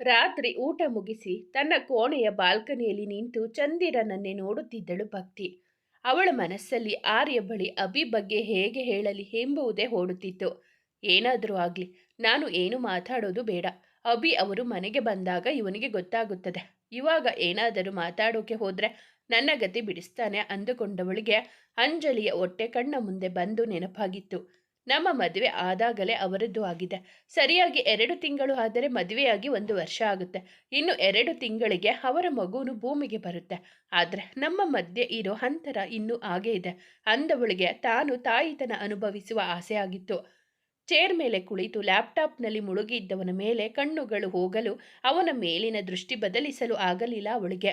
ರಾತ್ರಿ ಊಟ ಮುಗಿಸಿ ತನ್ನ ಕೋಣೆಯ ಬಾಲ್ಕನಿಯಲ್ಲಿ ನಿಂತು ಚಂದಿರನನ್ನೇ ನೋಡುತ್ತಿದ್ದಳು ಭಕ್ತಿ. ಅವಳ ಮನಸ್ಸಲ್ಲಿ ಆರ್ಯ ಬಳಿ ಅಭಿ ಬಗ್ಗೆ ಹೇಗೆ ಹೇಳಲಿ ಎಂಬುವುದೇ ಓಡುತ್ತಿತ್ತು. ಏನಾದರೂ ಆಗಲಿ, ನಾನು ಏನು ಮಾತಾಡೋದು ಬೇಡ. ಅಭಿ ಅವರು ಮನೆಗೆ ಬಂದಾಗ ಇವನಿಗೆ ಗೊತ್ತಾಗುತ್ತದೆ. ಇವಾಗ ಏನಾದರೂ ಮಾತಾಡೋಕೆ ಹೋದರೆ ನನ್ನ ಗತಿ ಬಿಡಿಸ್ತಾನೆ ಅಂದುಕೊಂಡವಳಿಗೆ ಅಂಜಲಿಯ ಹೊಟ್ಟೆ ಕಣ್ಣ ಮುಂದೆ ಬಂದು ನೆನಪಾಗಿತ್ತು. ನಮ್ಮ ಮದುವೆ ಆದಾಗಲೇ ಅವರದ್ದು ಆಗಿದೆ. ಸರಿಯಾಗಿ ಎರಡು ತಿಂಗಳು ಆದರೆ ಮದುವೆಯಾಗಿ ಒಂದು ವರ್ಷ ಆಗುತ್ತೆ. ಇನ್ನು ಎರಡು ತಿಂಗಳಿಗೆ ಅವರ ಮಗುನು ಭೂಮಿಗೆ ಬರುತ್ತೆ. ಆದರೆ ನಮ್ಮ ಮಧ್ಯೆ ಇರೋ ಅಂತರ ಇನ್ನೂ ಆಗೇ ಇದೆ. ಅಂದವಳಿಗೆ ತಾನು ತಾಯಿತನ ಅನುಭವಿಸುವ ಆಸೆ ಆಗಿತ್ತು. ಚೇರ್ ಮೇಲೆ ಕುಳಿತು ಲ್ಯಾಪ್ಟಾಪ್ನಲ್ಲಿ ಮುಳುಗಿದ್ದವನ ಮೇಲೆ ಕಣ್ಣುಗಳು ಹೋಗಲು ಅವನ ಮೇಲಿನ ದೃಷ್ಟಿ ಬದಲಿಸಲು ಆಗಲಿಲ್ಲ ಅವಳಿಗೆ.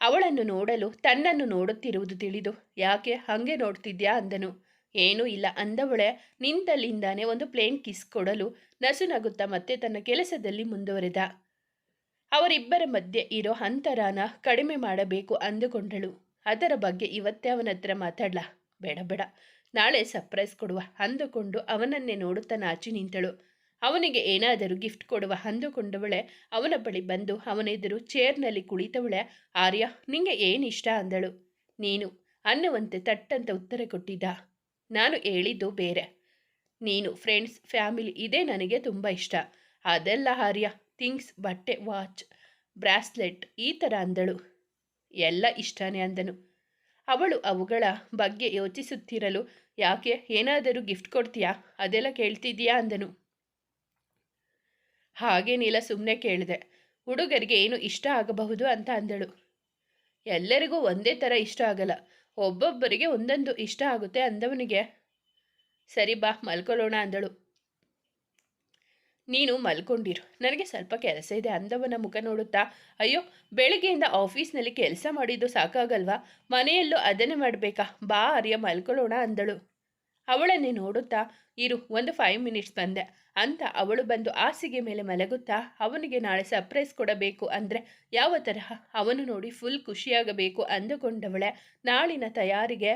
ಅವಳನ್ನು ನೋಡಲು ತನ್ನನ್ನು ನೋಡುತ್ತಿರುವುದು ತಿಳಿದು, ಯಾಕೆ ಹಾಗೆ ನೋಡ್ತಿದ್ಯಾ? ಅಂದನು. ಏನೂ ಇಲ್ಲ. ಅಂದವಳೆ ನಿಂತಲ್ಲಿಂದಾನೆ ಒಂದು ಪ್ಲೇನ್ ಕಿಸ್ ಕೊಡಲು ನಸುನಗುತ್ತಾ ಮತ್ತೆ ತನ್ನ ಕೆಲಸದಲ್ಲಿ ಮುಂದುವರೆದ. ಅವರಿಬ್ಬರ ಮಧ್ಯೆ ಇರೋ ಅಂತರಾನ ಕಡಿಮೆ ಮಾಡಬೇಕು ಅಂದುಕೊಂಡಳು. ಅದರ ಬಗ್ಗೆ ಇವತ್ತೇ ಅವನ ಹತ್ರ ಮಾತಾಡ್ಲಾ. ಬೇಡ ಬೇಡ. ನಾಳೆ ಸರ್ಪ್ರೈಸ್ ಕೊಡುವ. ಅಂದುಕೊಂಡು ಅವನನ್ನೇ ನೋಡುತ್ತಾ ನಾಚಿ ನಿಂತಳು. ಅವನಿಗೆ ಏನಾದರೂ ಗಿಫ್ಟ್ ಕೊಡುವ ಅಂದುಕೊಂಡವಳೆ ಅವನ ಬಳಿ ಬಂದು ಅವನೆದುರು ಚೇರ್ನಲ್ಲಿ ಕುಳಿತವಳೆ, ಆರ್ಯ, ನಿಂಗೆ ಏನಿಷ್ಟ ಅಂದಳು. ನೀನು, ಅನ್ನುವಂತೆ ತಟ್ಟಂತ ಉತ್ತರ ಕೊಟ್ಟಿದ್ದ. ನಾನು ಹೇಳಿದ್ದು ಬೇರೆ. ನೀನು, ಫ್ರೆಂಡ್ಸ್, ಫ್ಯಾಮಿಲಿ ಇದೇ ನನಗೆ ತುಂಬ ಇಷ್ಟ. ಅದೆಲ್ಲ ಹಾರ್ಯ ಥಿಂಗ್ಸ್, ಬಟ್ಟೆ, ವಾಚ್, ಬ್ರಾಸ್ಲೆಟ್, ಈ ಥರ ಅಂದಳು. ಎಲ್ಲ ಇಷ್ಟನೇ ಅಂದನು. ಅವಳು ಅವುಗಳ ಬಗ್ಗೆ ಯೋಚಿಸುತ್ತಿರಲು, ಯಾಕೆ? ಏನಾದರೂ ಗಿಫ್ಟ್ ಕೊಡ್ತೀಯಾ? ಅದೆಲ್ಲ ಕೇಳ್ತಿದ್ದೀಯಾ? ಅಂದನು. ಹಾಗೇನಿಲ್ಲ ಸುಮ್ಮನೆ ಕೇಳಿದೆ. ಹುಡುಗರಿಗೆ ಏನು ಇಷ್ಟ ಆಗಬಹುದು? ಅಂತ ಅಂದಳು. ಎಲ್ಲರಿಗೂ ಒಂದೇ ಥರ ಇಷ್ಟ ಆಗಲ್ಲ. ಒಬ್ಬೊಬ್ಬರಿಗೆ ಒಂದೊಂದು ಇಷ್ಟ ಆಗುತ್ತೆ ಅಂದವನಿಗೆ, ಸರಿ ಬಾ, ಮಲ್ಕೊಳ್ಳೋಣ ಅಂದಳು. ನೀನು ಮಲ್ಕೊಂಡಿರು, ನನಗೆ ಸ್ವಲ್ಪ ಕೆಲಸ ಇದೆ ಅಂದವನ ಮುಖ ನೋಡುತ್ತಾ, ಅಯ್ಯೋ, ಬೆಳಗ್ಗೆಯಿಂದ ಆಫೀಸ್ನಲ್ಲಿ ಕೆಲಸ ಮಾಡಿದ್ದು ಸಾಕಾಗಲ್ವಾ? ಮನೆಯಲ್ಲೂ ಅದನ್ನೇ ಮಾಡಬೇಕಾ? ಬಾ ಅರಿಯ ಮಲ್ಕೊಳ್ಳೋಣ ಅಂದಳು. ಅವಳನ್ನೇ ನೋಡುತ್ತಾ, ಇರು, ಒಂದು ಫೈವ್ ಮಿನಿಟ್ಸ್ ಬಂದೆ. ಅಂತ ಅವಳು ಬಂದು ಹಾಸಿಗೆ ಮೇಲೆ ಮಲಗುತ್ತಾ, ಅವನಿಗೆ ನಾಳೆ ಸರ್ಪ್ರೈಸ್ ಕೊಡಬೇಕು ಅಂದರೆ ಯಾವ ತರಹ? ಅವನು ನೋಡಿ ಫುಲ್ ಖುಷಿಯಾಗಬೇಕು ಅಂದುಕೊಂಡವಳೆ ನಾಳಿನ ತಯಾರಿಗೆ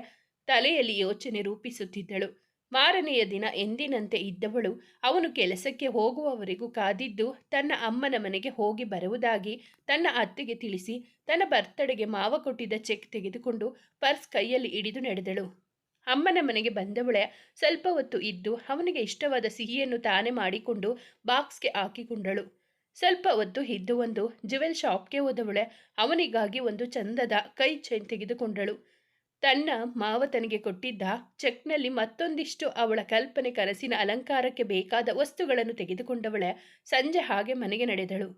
ತಲೆಯಲ್ಲಿ ಯೋಚನೆ ರೂಪಿಸುತ್ತಿದ್ದಳು. ಮಾರನೆಯ ದಿನ ಎಂದಿನಂತೆ ಇದ್ದವಳು ಅವನು ಕೆಲಸಕ್ಕೆ ಹೋಗುವವರೆಗೂ ಕಾದಿದ್ದು ತನ್ನ ಅಮ್ಮನ ಮನೆಗೆ ಹೋಗಿ ಬರುವುದಾಗಿ ತನ್ನ ಅತ್ತೆಗೆ ತಿಳಿಸಿ, ತನ್ನ ಬರ್ತಡೆಗೆ ಮಾವ ಕೊಟ್ಟಿದ್ದ ಚೆಕ್ ತೆಗೆದುಕೊಂಡು ಪರ್ಸ್ ಕೈಯಲ್ಲಿ ಹಿಡಿದು ನಡೆದಳು. ಅಮ್ಮನ ಮನೆಗೆ ಬಂದವಳೆ ಸ್ವಲ್ಪ ಹೊತ್ತು ಇದ್ದು ಅವನಿಗೆ ಇಷ್ಟವಾದ ಸಿಹಿಯನ್ನು ತಾನೇ ಮಾಡಿಕೊಂಡು ಬಾಕ್ಸ್ಗೆ ಹಾಕಿಕೊಂಡಳು. ಸ್ವಲ್ಪ ಹೊತ್ತು ಇದ್ದು ಒಂದು ಜುವೆಲ್ ಶಾಪ್ಗೆ ಹೋದವಳೆ ಅವನಿಗಾಗಿ ಒಂದು ಚಂದದ ಕೈ ಚೈನ್ ತೆಗೆದುಕೊಂಡಳು. ತನ್ನ ಮಾವ ತನಗೆ ಕೊಟ್ಟಿದ್ದ ಚೆಕ್ನಲ್ಲಿ ಮತ್ತೊಂದಿಷ್ಟು ಅವಳ ಕಲ್ಪನೆ ಕನಸಿನ ಅಲಂಕಾರಕ್ಕೆ ಬೇಕಾದ ವಸ್ತುಗಳನ್ನು ತೆಗೆದುಕೊಂಡವಳೆ ಸಂಜೆ ಹಾಗೆ ಮನೆಗೆ ನಡೆದಳು.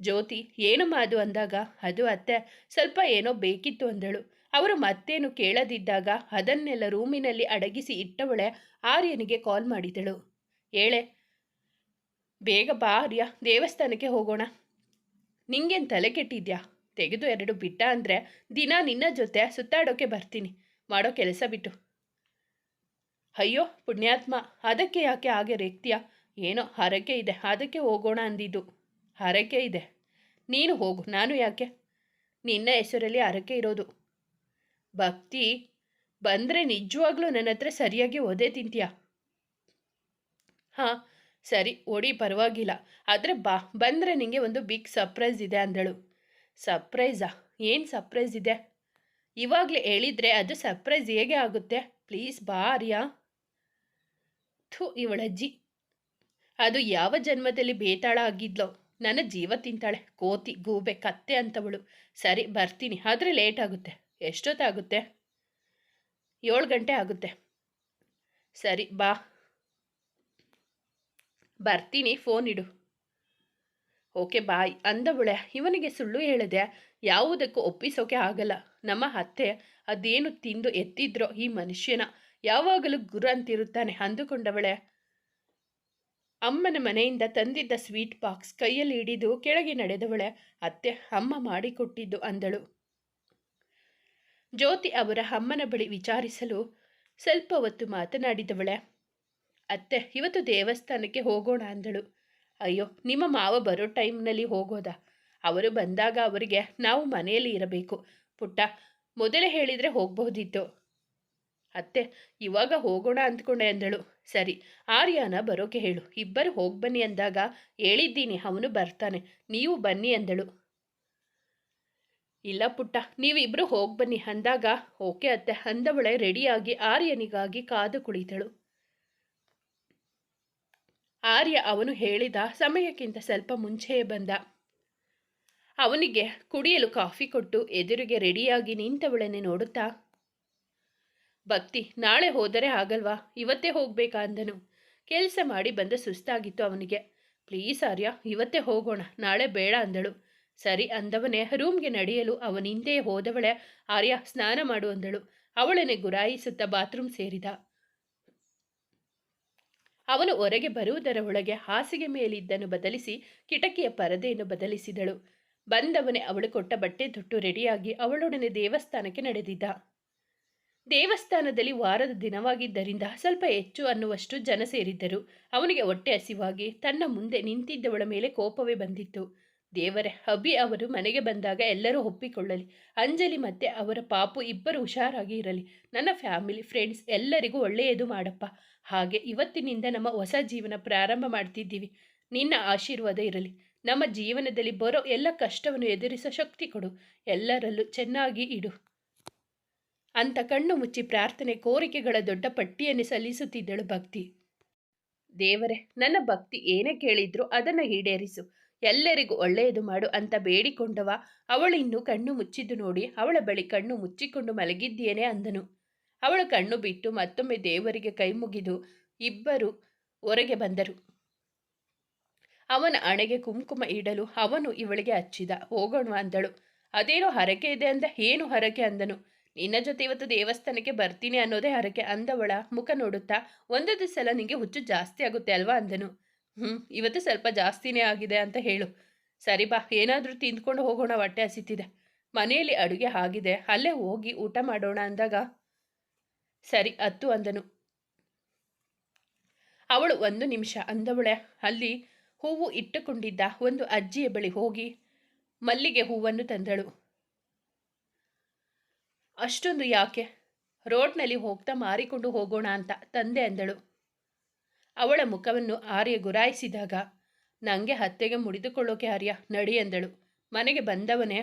ಜ್ಯೋತಿ, ಏನು ಮಾದು? ಅಂದಾಗ, ಅದು ಅತ್ತೆ, ಸ್ವಲ್ಪ ಏನೋ ಬೇಕಿತ್ತು ಅಂದಳು. ಅವರು ಮತ್ತೇನು ಕೇಳದಿದ್ದಾಗ ಅದನ್ನೆಲ್ಲ ರೂಮಿನಲ್ಲಿ ಅಡಗಿಸಿ ಇಟ್ಟವಳೆ ಆರ್ಯನಿಗೆ ಕಾಲ್ ಮಾಡಿದಳು. ಏಳೆ, ಬೇಗ ಬಾ ಆರ್ಯ, ದೇವಸ್ಥಾನಕ್ಕೆ ಹೋಗೋಣ. ನಿಂಗೇನು ತಲೆ ಕೆಟ್ಟಿದ್ಯಾ? ತೆಗೆದು ಎರಡು ಬಿಟ್ಟ ಅಂದರೆ ದಿನ ನಿನ್ನ ಜೊತೆ ಸುತ್ತಾಡೋಕೆ ಬರ್ತೀನಿ. ಮಾಡೋ ಕೆಲಸ ಬಿಟ್ಟು. ಅಯ್ಯೋ, ಪುಣ್ಯಾತ್ಮ, ಅದಕ್ಕೆ ಯಾಕೆ ಹಾಗೆ ರೆಕ್ತಿಯ? ಏನೋ ಹರಕೆ ಇದೆ, ಅದಕ್ಕೆ ಹೋಗೋಣ ಅಂದಿದ್ದು. ಹರಕೆ ಇದೆ. ನೀನು ಹೋಗು, ನಾನು ಯಾಕೆ? ನಿನ್ನ ಹೆಸರಲ್ಲಿ ಹರಕೆ ಇರೋದು. ಭಕ್ತಿ ಬಂದರೆ ನಿಜವಾಗ್ಲೂ ನನ್ನ ಹತ್ರ ಸರಿಯಾಗಿ ಒದೆ ತಿಂತೀಯ? ಹಾಂ, ಸರಿ, ಓಡಿ, ಪರವಾಗಿಲ್ಲ. ಆದರೆ ಬಾ, ಬಂದರೆ ನಿಮಗೆ ಒಂದು ಬಿಗ್ ಸರ್ಪ್ರೈಸ್ ಇದೆ ಅಂದಳು. ಸರ್ಪ್ರೈಸಾ ಏನು ಸರ್ಪ್ರೈಸ್ ಇದೆ? ಇವಾಗಲೇ ಹೇಳಿದರೆ ಅದು ಸರ್ಪ್ರೈಸ್ ಹೇಗೆ ಆಗುತ್ತೆ? ಪ್ಲೀಸ್ ಬಾ, ಆರ್ಯ. ಥು ಇವಳಜ್ಜಿ ಅದು ಯಾವ ಜನ್ಮದಲ್ಲಿ ಬೇತಾಳ ಆಗಿದ್ಲೋ? ನನ್ನ ಜೀವ ತಿಂತಾಳೆ, ಕೋತಿ, ಗೂಬೆ, ಕತ್ತೆ ಅಂತವಳು. ಸರಿ, ಬರ್ತೀನಿ. ಆದರೆ ಲೇಟ್ ಆಗುತ್ತೆ. ಎಷ್ಟೊತ್ತಾಗುತ್ತೆ? ಏಳು ಗಂಟೆ ಆಗುತ್ತೆ. ಸರಿ, ಬಾ. ಬರ್ತೀನಿ, ಫೋನ್ ಇಡು. ಓಕೆ, ಬಾಯ್. ಅಂದವಳೆ ಇವನಿಗೆ ಸುಳ್ಳು ಹೇಳಿದೆ. ಯಾವುದಕ್ಕೂ ಒಪ್ಪಿಸೋಕೆ ಆಗಲ್ಲ. ನಮ್ಮ ಅತ್ತೆ ಅದೇನು ತಿಂದು ಎತ್ತಿದ್ರೋ ಈ ಮನುಷ್ಯನ ಯಾವಾಗಲೂ ಗುರು ಅಂತಿರುತ್ತಾನೆ ಅಂದುಕೊಂಡವಳೆ ಅಮ್ಮನ ಮನೆಯಿಂದ ತಂದಿದ್ದ ಸ್ವೀಟ್ ಬಾಕ್ಸ್ ಕೈಯಲ್ಲಿ ಹಿಡಿದು ಕೆಳಗೆ ನಡೆದವಳೆ ಅತ್ತೆ, ಅಮ್ಮ ಮಾಡಿಕೊಟ್ಟಿದ್ದು ಅಂದಳು. ಜ್ಯೋತಿ ಅವರ ಅಮ್ಮನ ಬಳಿ ವಿಚಾರಿಸಲು ಸ್ವಲ್ಪ ಹೊತ್ತು ಮಾತನಾಡಿದವಳೆ. ಅತ್ತೆ, ಇವತ್ತು ದೇವಸ್ಥಾನಕ್ಕೆ ಹೋಗೋಣ ಅಂದಳು. ಅಯ್ಯೋ, ನಿಮ್ಮ ಮಾವ ಬರೋ ಟೈಮ್ನಲ್ಲಿ ಹೋಗೋದಾ? ಅವರು ಬಂದಾಗ ಅವರಿಗೆ ನಾವು ಮನೆಯಲ್ಲಿ ಇರಬೇಕು. ಪುಟ್ಟ, ಮೊದಲೇ ಹೇಳಿದರೆ ಹೋಗಬಹುದಿತ್ತು ಅತ್ತೆ, ಇವಾಗ ಹೋಗೋಣ ಅಂದ್ಕೊಂಡೆ ಅಂದಳು. ಸರಿ, ಆರ್ಯಾನ ಬರೋಕೆ ಹೇಳು. ಇಬ್ಬರು ಹೋಗ್ಬನ್ನಿ ಅಂದಾಗ ಹೇಳಿದ್ದೀನಿ, ಅವನು ಬರ್ತಾನೆ. ನೀವು ಬನ್ನಿ ಅಂದಳು. ಇಲ್ಲ ಪುಟ್ಟ, ನೀವಿಬ್ರು ಹೋಗ್ಬನ್ನಿ ಅಂದಾಗ, ಓಕೆ ಅತ್ತೆ. ಅಂದವಳೆ ರೆಡಿಯಾಗಿ ಆರ್ಯನಿಗಾಗಿ ಕಾದು ಕುಳಿತಳು. ಆರ್ಯ ಅವನು ಹೇಳಿದ ಸಮಯಕ್ಕಿಂತ ಸ್ವಲ್ಪ ಮುಂಚೆಯೇ ಬಂದ. ಅವನಿಗೆ ಕುಡಿಯಲು ಕಾಫಿ ಕೊಟ್ಟು ಎದುರಿಗೆ ರೆಡಿಯಾಗಿ ನಿಂತವಳನ್ನೇ ನೋಡುತ್ತಾ, ಭಕ್ತಿ, ನಾಳೆ ಹೋದರೆ ಆಗಲ್ವಾ? ಇವತ್ತೇ ಹೋಗ್ಬೇಕಾ ಅಂದನು. ಕೆಲಸ ಮಾಡಿ ಬಂದ ಸುಸ್ತಾಗಿತ್ತು ಅವನಿಗೆ. ಪ್ಲೀಸ್ ಆರ್ಯ, ಇವತ್ತೇ ಹೋಗೋಣ. ನಾಳೆ ಬೇಡ ಅಂದಳು. ಸರಿ ಅಂದವನೇ ರೂಮ್ಗೆ ನಡೆಯಲು ಅವನಿಂದೇ ಹೋದವಳೆ ಆರ್ಯ ಸ್ನಾನ ಮಾಡು ಅಂದಳು. ಅವಳನ್ನೇ ಗುರಾಯಿಸುತ್ತಾ ಬಾತ್ರೂಮ್ ಸೇರಿದ. ಅವನು ಹೊರಗೆ ಬರುವುದರ ಒಳಗೆ ಹಾಸಿಗೆ ಮೇಲಿದ್ದನ್ನು ಬದಲಿಸಿ ಕಿಟಕಿಯ ಪರದೆಯನ್ನು ಬದಲಿಸಿದಳು. ಬಂದವನೇ ಅವಳು ಕೊಟ್ಟ ಬಟ್ಟೆ ತೊಟ್ಟು ರೆಡಿಯಾಗಿ ಅವಳೊಡನೆ ದೇವಸ್ಥಾನಕ್ಕೆ ನಡೆದಿದ್ದ. ದೇವಸ್ಥಾನದಲ್ಲಿ ವಾರದ ದಿನವಾಗಿದ್ದರಿಂದ ಸ್ವಲ್ಪ ಹೆಚ್ಚು ಅನ್ನುವಷ್ಟು ಜನ ಸೇರಿದ್ದರು. ಅವನಿಗೆ ಹೊಟ್ಟೆ ಹಸಿವಾಗಿ, ತನ್ನ ಮುಂದೆ ನಿಂತಿದ್ದವಳ ಮೇಲೆ ಕೋಪವೇ ಬಂದಿತ್ತು. ದೇವರೇ ಅಭಿ ಅವರು ಮನೆಗೆ ಬಂದಾಗ ಎಲ್ಲರೂ ಒಪ್ಪಿಕೊಳ್ಳಲಿ. ಅಂಜಲಿ ಮತ್ತೆ ಅವರ ಪಾಪು ಇಬ್ಬರು ಹುಷಾರಾಗಿ ಇರಲಿ. ನನ್ನ ಫ್ಯಾಮಿಲಿ, ಫ್ರೆಂಡ್ಸ್ ಎಲ್ಲರಿಗೂ ಒಳ್ಳೆಯದು ಮಾಡಪ್ಪ. ಹಾಗೆ ಇವತ್ತಿನಿಂದ ನಮ್ಮ ಹೊಸ ಜೀವನ ಪ್ರಾರಂಭ ಮಾಡ್ತಿದ್ದೀವಿ. ನಿನ್ನ ಆಶೀರ್ವಾದ ಇರಲಿ. ನಮ್ಮ ಜೀವನದಲ್ಲಿ ಬರೋ ಎಲ್ಲ ಕಷ್ಟವನ್ನು ಎದುರಿಸೋ ಶಕ್ತಿ ಕೊಡು. ಎಲ್ಲರಲ್ಲೂ ಚೆನ್ನಾಗಿ ಇಡು. ಅಂತ ಕಣ್ಣು ಮುಚ್ಚಿ ಪ್ರಾರ್ಥನೆ, ಕೋರಿಕೆಗಳ ದೊಡ್ಡ ಪಟ್ಟಿಯನ್ನು ಸಲ್ಲಿಸುತ್ತಿದ್ದಳು ಭಕ್ತಿ. ದೇವರೇ, ನನ್ನ ಭಕ್ತಿ ಏನೇ ಕೇಳಿದ್ರು ಅದನ್ನು ಈಡೇರಿಸು. ಎಲ್ಲರಿಗೂ ಒಳ್ಳೆಯದು ಮಾಡು ಅಂತ ಬೇಡಿಕೊಂಡವ ಅವಳಿನ್ನು ಕಣ್ಣು ಮುಚ್ಚಿದ್ದು ನೋಡಿ, ಅವಳ ಬಳಿ ಕಣ್ಣು ಮುಚ್ಚಿಕೊಂಡು ಮಲಗಿದ್ದೇನೆ ಅಂದನು. ಅವಳು ಕಣ್ಣು ಬಿಟ್ಟು ಮತ್ತೊಮ್ಮೆ ದೇವರಿಗೆ ಕೈ ಮುಗಿದು ಇಬ್ಬರು ಹೊರಗೆ ಬಂದರು. ಅವನ ಅಣೆಗೆ ಕುಂಕುಮ ಇಡಲು ಅವನು ಇವಳಿಗೆ ಹಚ್ಚಿದ ಹೋಗೋಣ ಅಂದಳು. ಅದೇನೋ ಹರಕೆ ಇದೆ ಅಂದ, ಏನು ಹರಕೆ ಅಂದನು. ನಿನ್ನ ಜೊತೆ ಇವತ್ತು ದೇವಸ್ಥಾನಕ್ಕೆ ಬರ್ತೀನಿ ಅನ್ನೋದೇ ಹರಕೆ ಅಂದವಳ ಮುಖ ನೋಡುತ್ತಾ ಒಂದೊಂದು ಸಲ ನಿಂಗೆ ಹುಚ್ಚು ಜಾಸ್ತಿ ಆಗುತ್ತೆ ಅಲ್ವಾ ಅಂದನು. ಹ್ಞೂ ಇವತ್ತು ಸ್ವಲ್ಪ ಜಾಸ್ತಿನೇ ಆಗಿದೆ ಅಂತ ಹೇಳು. ಸರಿ ಬಾ, ಏನಾದರೂ ತಿಂದ್ಕೊಂಡು ಹೋಗೋಣ, ಹೊಟ್ಟೆ ಹಸಿತಿದೆ. ಮನೆಯಲ್ಲಿ ಅಡುಗೆ ಆಗಿದೆ, ಅಲ್ಲೇ ಹೋಗಿ ಊಟ ಮಾಡೋಣ ಅಂದಾಗ. ಸರಿ ಹತ್ತು ಅಂದನು. ಅವಳು ಒಂದು ನಿಮಿಷ ಅಂದವಳೆ, ಅಲ್ಲಿ ಹೂವು ಇಟ್ಟುಕೊಂಡಿದ್ದ ಒಂದು ಅಜ್ಜಿಯ ಬಳಿ ಹೋಗಿ ಮಲ್ಲಿಗೆ ಹೂವನ್ನು ತಂದಳು. ಅಷ್ಟೊಂದು ಯಾಕೆ? ರೋಡ್ನಲ್ಲಿ ಹೋಗ್ತಾ ಮಾರಿಕೊಂಡು ಹೋಗೋಣ ಅಂತ ತಂದೆ ಅಂದಳು. ಅವಳ ಮುಖವನ್ನು ಆರ್ಯ ಗುರಾಯಿಸಿದಾಗ ನನಗೆ ಹತ್ತೆಗೆ ಮುಡಿದುಕೊಳ್ಳೋಕೆ ಆರ್ಯ, ನಡಿ ಎಂದಳು ಮನೆಗೆ ಬಂದವನೇ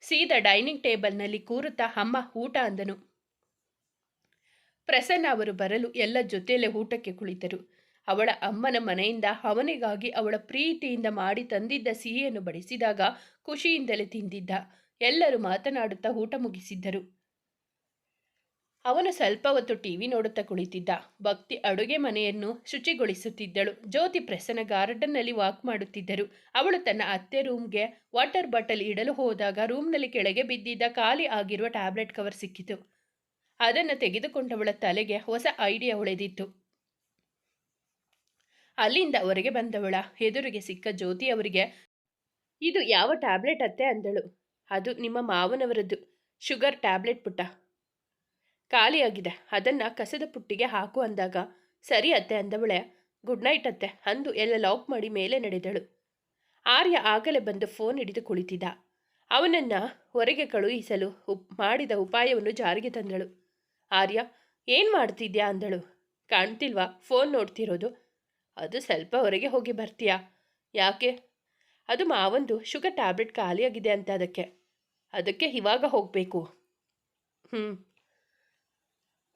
ಸೀದಾ ಡೈನಿಂಗ್ ಟೇಬಲ್ನಲ್ಲಿ ಕೂರುತ್ತಾ ಅಮ್ಮ ಊಟ ಅಂದನು. ಪ್ರಸನ್ನ ಅವರು ಬರಲು ಎಲ್ಲ ಜೊತೆಯಲ್ಲೇ ಊಟಕ್ಕೆ ಕುಳಿತರು. ಅವಳ ಅಮ್ಮನ ಮನೆಯಿಂದ ಅವನಿಗಾಗಿ ಅವಳ ಪ್ರೀತಿಯಿಂದ ಮಾಡಿ ತಂದಿದ್ದ ಸಿಹಿಯನ್ನು ಬಡಿಸಿದಾಗ ಖುಷಿಯಿಂದಲೇ ತಿಂದಿದ್ದ. ಎಲ್ಲರೂ ಮಾತನಾಡುತ್ತಾ ಊಟ ಮುಗಿಸಿದ್ದರು. ಅವನು ಸ್ವಲ್ಪ ಹೊತ್ತು ಟಿವಿ ನೋಡುತ್ತಾ ಕುಳಿತಿದ್ದ. ಭಕ್ತಿ ಅಡುಗೆ ಮನೆಯನ್ನು ಶುಚಿಗೊಳಿಸುತ್ತಿದ್ದಳು. ಜ್ಯೋತಿ ಪ್ರಸನ್ನ ಗಾರ್ಡನ್ನಲ್ಲಿ ವಾಕ್ ಮಾಡುತ್ತಿದ್ದರು. ಅವಳು ತನ್ನ ಅತ್ತೆ ರೂಮ್ಗೆ ವಾಟರ್ ಬಾಟಲ್ ಇಡಲು ಹೋದಾಗ ರೂಮ್ನಲ್ಲಿ ಕೆಳಗೆ ಬಿದ್ದಿದ್ದ ಖಾಲಿ ಆಗಿರುವ ಟ್ಯಾಬ್ಲೆಟ್ ಕವರ್ ಸಿಕ್ಕಿತು. ಅದನ್ನು ತೆಗೆದುಕೊಂಡವಳ ತಲೆಗೆ ಹೊಸ ಐಡಿಯಾ ಹೊಳೆದಿತ್ತು. ಅಲ್ಲಿಂದ ಹೊರಗೆ ಬಂದವಳ ಎದುರಿಗೆ ಸಿಕ್ಕ ಜ್ಯೋತಿ ಅವರಿಗೆ, ಇದು ಯಾವ ಟ್ಯಾಬ್ಲೆಟ್ ಅತ್ತೆ? ಅಂದಳು. ಅದು ನಿಮ್ಮ ಮಾವನವರದ್ದು. ಶುಗರ್ ಟ್ಯಾಬ್ಲೆಟ್ ಪುಟ್ಟ. ಖಾಲಿಯಾಗಿದೆ. ಅದನ್ನು ಕಸದ ಪುಟ್ಟಿಗೆ ಹಾಕು ಅಂದಾಗ, ಸರಿ ಅತ್ತೆ ಅಂದವಳೆ, ಗುಡ್ ನೈಟ್ ಅತ್ತೆ ಅಂದು ಎಲ್ಲ ಲಾಕ್ ಮಾಡಿ ಮೇಲೆ ನಡೆದಳು. ಆರ್ಯ ಆಗಲೇ ಬಂದು ಫೋನ್ ಹಿಡಿದು ಕುಳಿತಿದ್ದ. ಅವನನ್ನು ಹೊರಗೆ ಕಳುಹಿಸಲು ಉಪ್, ಮಾಡಿದ ಉಪಾಯವನ್ನು ಜಾರಿಗೆ ತಂದಳು. ಆರ್ಯ, ಏನು ಮಾಡ್ತಿದ್ಯಾ? ಅಂದಳು. ಕಾಣ್ತಿಲ್ವಾ, ಫೋನ್ ನೋಡ್ತಿರೋದು. ಅದು ಸ್ವಲ್ಪ ಹೊರಗೆ ಹೋಗಿ ಬರ್ತೀಯಾ? ಯಾಕೆ? ಅದು ಮಾವಂದು ಶುಗರ್ ಟ್ಯಾಬ್ಲೆಟ್ ಖಾಲಿಯಾಗಿದೆ ಅಂತ ಅದಕ್ಕೆ. ಅದಕ್ಕೆ ಇವಾಗ ಹೋಗಬೇಕು. ಹ್ಞೂ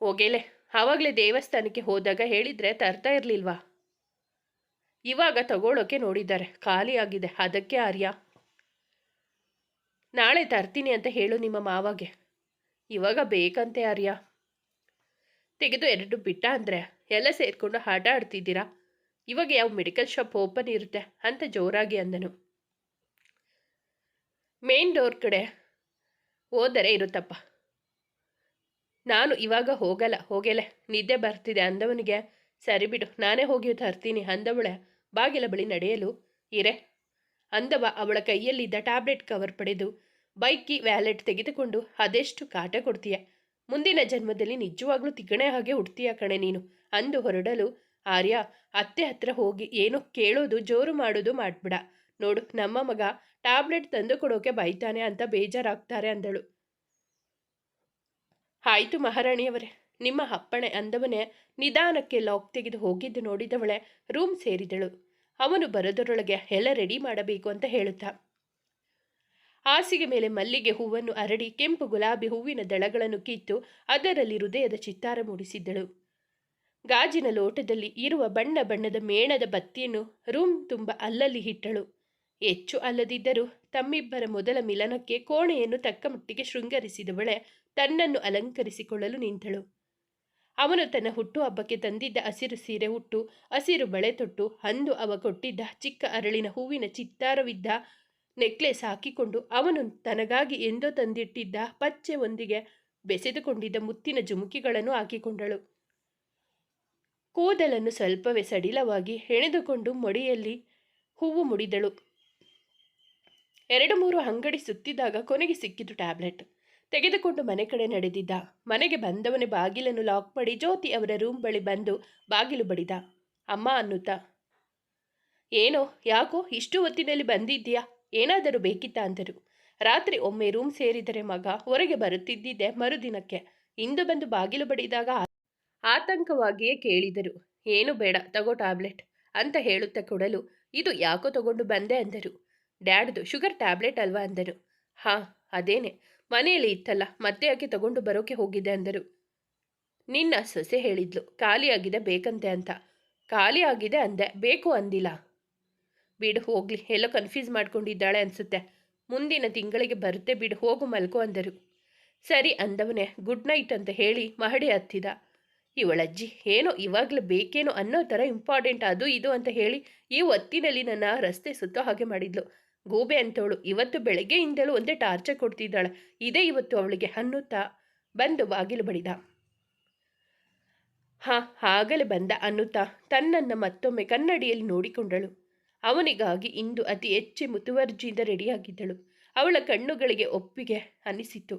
ಹೋಗೇಲೆ, ಆವಾಗಲೇ ದೇವಸ್ಥಾನಕ್ಕೆ ಹೋದಾಗ ಹೇಳಿದರೆ ತರ್ತಾ ಇರಲಿಲ್ವಾ? ಇವಾಗ ತಗೊಳ್ಳೋಕೆ ನೋಡಿದ್ದಾರೆ ಆಗಿದೆ, ಅದಕ್ಕೆ ಆರ್ಯ. ನಾಳೆ ತರ್ತೀನಿ ಅಂತ ಹೇಳು ನಿಮ್ಮ ಮಾವಾಗೆ. ಇವಾಗ ಬೇಕಂತೆ ಆರ್ಯ. ತೆಗೆದು ಎರಡು ಬಿಟ್ಟ ಅಂದರೆ, ಎಲ್ಲ ಸೇರಿಕೊಂಡು ಆಟ ಆಡ್ತಿದ್ದೀರಾ? ಇವಾಗ ಯಾವ ಮೆಡಿಕಲ್ ಶಾಪ್ ಓಪನ್ ಇರುತ್ತೆ ಅಂತ ಜೋರಾಗಿ ಅಂದನು. ಮೇನ್ ಡೋರ್ ಕಡೆ ಹೋದರೆ ಇರುತ್ತಪ್ಪ. ನಾನು ಇವಾಗ ಹೋಗಲ್ಲ, ಹೋಗೆಲೆ. ನಿದ್ದೆ ಬರ್ತಿದೆ ಅಂದವನಿಗೆ, ಸರಿ ಬಿಡು, ನಾನೇ ಹೋಗಿ ತರ್ತೀನಿ ಅಂದವಳೆ. ಬಾಗಿಲ ಬಳಿ ನಡೆಯಲು, ಇರೆ, ಅಂದವ ಅವಳ ಕೈಯಲ್ಲಿದ್ದ ಟ್ಯಾಬ್ಲೆಟ್ ಕವರ್ ಪಡೆದು, ಬೈಕಿ ವ್ಯಾಲೆಟ್ ತೆಗೆದುಕೊಂಡು, ಅದೆಷ್ಟು ಕಾಟ ಕೊಡ್ತೀಯ? ಮುಂದಿನ ಜನ್ಮದಲ್ಲಿ ನಿಜವಾಗ್ಲೂ ತಿಗಣೆ ಹಾಗೆ ಹುಡ್ತೀಯ ಕಣೆ ನೀನು? ಅಂದು ಹೊರಡಲು, ಆರ್ಯ, ಅತ್ತೆ ಹತ್ರ ಹೋಗಿ ಏನೋ ಕೇಳೋದು, ಜೋರು ಮಾಡೋದು ಮಾಡ್ಬಿಡ. ನೋಡು, ನಮ್ಮ ಮಗ ಟ್ಯಾಬ್ಲೆಟ್ ತಂದು ಕೊಡೋಕೆ ಬೈತಾನೆ ಅಂತ ಬೇಜಾರಾಗ್ತಾರೆ ಅಂದಳು. ಆಯಿತು ಮಹಾರಾಣಿಯವರೇ, ನಿಮ್ಮ ಅಪ್ಪಣೆ ಅಂದವನೇ ನಿಧಾನಕ್ಕೆ ಲಾಕ್ ತೆಗೆದು ಹೋಗಿದ್ದು ನೋಡಿದವಳೆ ರೂಮ್ ಸೇರಿದಳು. ಅವನು ಬರೋದರೊಳಗೆ ಎಲ್ಲ ರೆಡಿ ಮಾಡಬೇಕು ಅಂತ ಹೇಳುತ್ತಾ. ಹಾಸಿಗೆ ಮೇಲೆ ಮಲ್ಲಿಗೆ ಹೂವನ್ನು ಅರಡಿ ಕೆಂಪು ಗುಲಾಬಿ ಹೂವಿನ ದಳಗಳನ್ನು ಕಿತ್ತು ಅದರಲ್ಲಿ ಹೃದಯದ ಚಿತ್ತಾರ ಮೂಡಿಸಿದ್ದಳು. ಗಾಜಿನ ಲೋಟದಲ್ಲಿ ಇರುವ ಬಣ್ಣ ಬಣ್ಣದ ಮೇಣದ ಬತ್ತಿಯನ್ನು ರೂಮ್ ತುಂಬ ಅಲ್ಲಲ್ಲಿ ಇಟ್ಟಳು. ಹೆಚ್ಚು ಅಲ್ಲದಿದ್ದರೂ ತಮ್ಮಿಬ್ಬರ ಮೊದಲ ಮಿಲನಕ್ಕೆ ಕೋಣೆಯನ್ನು ತಕ್ಕಮಟ್ಟಿಗೆ ಶೃಂಗರಿಸಿದವಳೆ ತನ್ನನ್ನು ಅಲಂಕರಿಸಿಕೊಳ್ಳಲು ನಿಂತಳು. ಅವನು ತನ್ನ ಹುಟ್ಟುಹಬ್ಬಕ್ಕೆ ತಂದಿದ್ದ ಹಸಿರು ಸೀರೆ ಹುಟ್ಟು ಹಸಿರು ಬಳೆ ತೊಟ್ಟು, ಅಂದು ಅವ ಕೊಟ್ಟಿದ್ದ ಚಿಕ್ಕ ಅರಳಿನ ಹೂವಿನ ಚಿತ್ತಾರವಿದ್ದ ನೆಕ್ಲೆಸ್ ಹಾಕಿಕೊಂಡು ಅವನು ತನಗಾಗಿ ಎಂದೋ ತಂದಿಟ್ಟಿದ್ದ ಪಚ್ಚೆ ಒಂದಿಗೆ ಬೆಸೆದುಕೊಂಡಿದ್ದ ಮುತ್ತಿನ ಜುಮುಕಿಗಳನ್ನು ಹಾಕಿಕೊಂಡಳು. ಕೂದಲನ್ನು ಸ್ವಲ್ಪವೇ ಸಡಿಲವಾಗಿ ಹೆಣೆದುಕೊಂಡು ಮಡಿಯಲ್ಲಿ ಹೂವು ಮುಡಿದಳು. ಎರಡು ಮೂರು ಅಂಗಡಿ ಸುತ್ತಿದಾಗ ಕೊನೆಗೆ ಸಿಕ್ಕಿತು ಟ್ಯಾಬ್ಲೆಟ್. ತೆಗೆದುಕೊಂಡು ಮನೆ ಕಡೆ ನಡೆದಿದ್ದ. ಮನೆಗೆ ಬಂದವನೇ ಬಾಗಿಲನ್ನು ಲಾಕ್ ಮಾಡಿ ಜ್ಯೋತಿ ಅವರ ರೂಮ್ ಬಳಿ ಬಂದು ಬಾಗಿಲು ಬಡಿದ. ಅಮ್ಮ ಅನ್ನುತ್ತಾ, ಏನೋ, ಯಾಕೋ, ಇಷ್ಟು ಹೊತ್ತಿನಲ್ಲಿ ಬಂದಿದ್ದೀಯಾ? ಏನಾದರೂ ಬೇಕಿತ್ತ? ಅಂದರು. ರಾತ್ರಿ ಒಮ್ಮೆ ರೂಮ್ ಸೇರಿದರೆ ಮಗ ಹೊರಗೆ ಬರುತ್ತಿದ್ದಿದ್ದೆ ಮರುದಿನಕ್ಕೆ. ಇಂದು ಬಂದು ಬಾಗಿಲು ಬಡಿದಾಗ ಆತಂಕವಾಗಿಯೇ ಕೇಳಿದರು. ಏನು ಬೇಡ, ತಗೋ ಟ್ಯಾಬ್ಲೆಟ್ ಅಂತ ಹೇಳುತ್ತಾ ಕೊಡಲು, ಇದು ಯಾಕೋ ತಗೊಂಡು ಬಂದೆ ಅಂದರು. ಡ್ಯಾಡ್ದು ಶುಗರ್ ಟ್ಯಾಬ್ಲೆಟ್ ಅಲ್ವಾ? ಅಂದರು. ಹಾಂ, ಅದೇನೆ. ಮನೆಯಲ್ಲಿ ಇತ್ತಲ್ಲ, ಮತ್ತೆ ಯಾಕೆ ತಗೊಂಡು ಬರೋಕೆ ಹೋಗಿದ್ದೆ ಅಂದರು. ನಿನ್ನ ಸೊಸೆ ಹೇಳಿದ್ಲು ಖಾಲಿಯಾಗಿದೆ ಬೇಕಂತೆ ಅಂತ. ಖಾಲಿ ಆಗಿದೆ ಅಂದೆ, ಬೇಕು ಅಂದಿಲ್ಲ. ಬಿಡು, ಹೋಗ್ಲಿ, ಎಲ್ಲೋ ಕನ್ಫ್ಯೂಸ್ ಮಾಡ್ಕೊಂಡಿದ್ದಾಳೆ ಅನ್ಸುತ್ತೆ. ಮುಂದಿನ ತಿಂಗಳಿಗೆ ಬರುತ್ತೆ, ಬಿಡು, ಹೋಗು ಮಲ್ಕೋ ಅಂದರು. ಸರಿ ಅಂದವನೇ ಗುಡ್ ನೈಟ್ ಅಂತ ಹೇಳಿ ಮಹಡಿ ಹತ್ತಿದ. ಇವಳಜ್ಜಿ ಏನೋ ಇವಾಗಲೇ ಬೇಕೇನೋ ಅನ್ನೋ ಥರ ಇಂಪಾರ್ಟೆಂಟ್ ಅದು ಇದು ಅಂತ ಹೇಳಿ ಈ ಹೊತ್ತಿನಲ್ಲಿ ನನ್ನ ರಸ್ತೆ ಸುತ್ತೋ ಹಾಗೆ ಮಾಡಿದ್ಲು. ಗೂಬೆ ಅಂತವಳು ಇವತ್ತು ಬೆಳಗ್ಗೆಯಿಂದಲೂ ಒಂದೇ ಟಾರ್ಚರ್ ಕೊಡ್ತಿದ್ದಾಳೆ. ಇದೇ ಇವತ್ತು ಅವಳಿಗೆ ಅನ್ನುತ್ತಾ ಬಂದು ಬಾಗಿಲು ಬಡಿದ. ಹಾ ಆಗಲೇ ಬಂದ ಅನ್ನುತ್ತಾ ತನ್ನನ್ನು ಮತ್ತೊಮ್ಮೆ ಕನ್ನಡಿಯಲ್ಲಿ ನೋಡಿಕೊಂಡಳು. ಅವನಿಗಾಗಿ ಇಂದು ಅತಿ ಹೆಚ್ಚು ಮುತುವರ್ಜಿಯಿಂದ ರೆಡಿಯಾಗಿದ್ದಳು. ಅವಳ ಕಣ್ಣುಗಳಿಗೆ ಒಪ್ಪಿಗೆ ಅನಿಸಿತು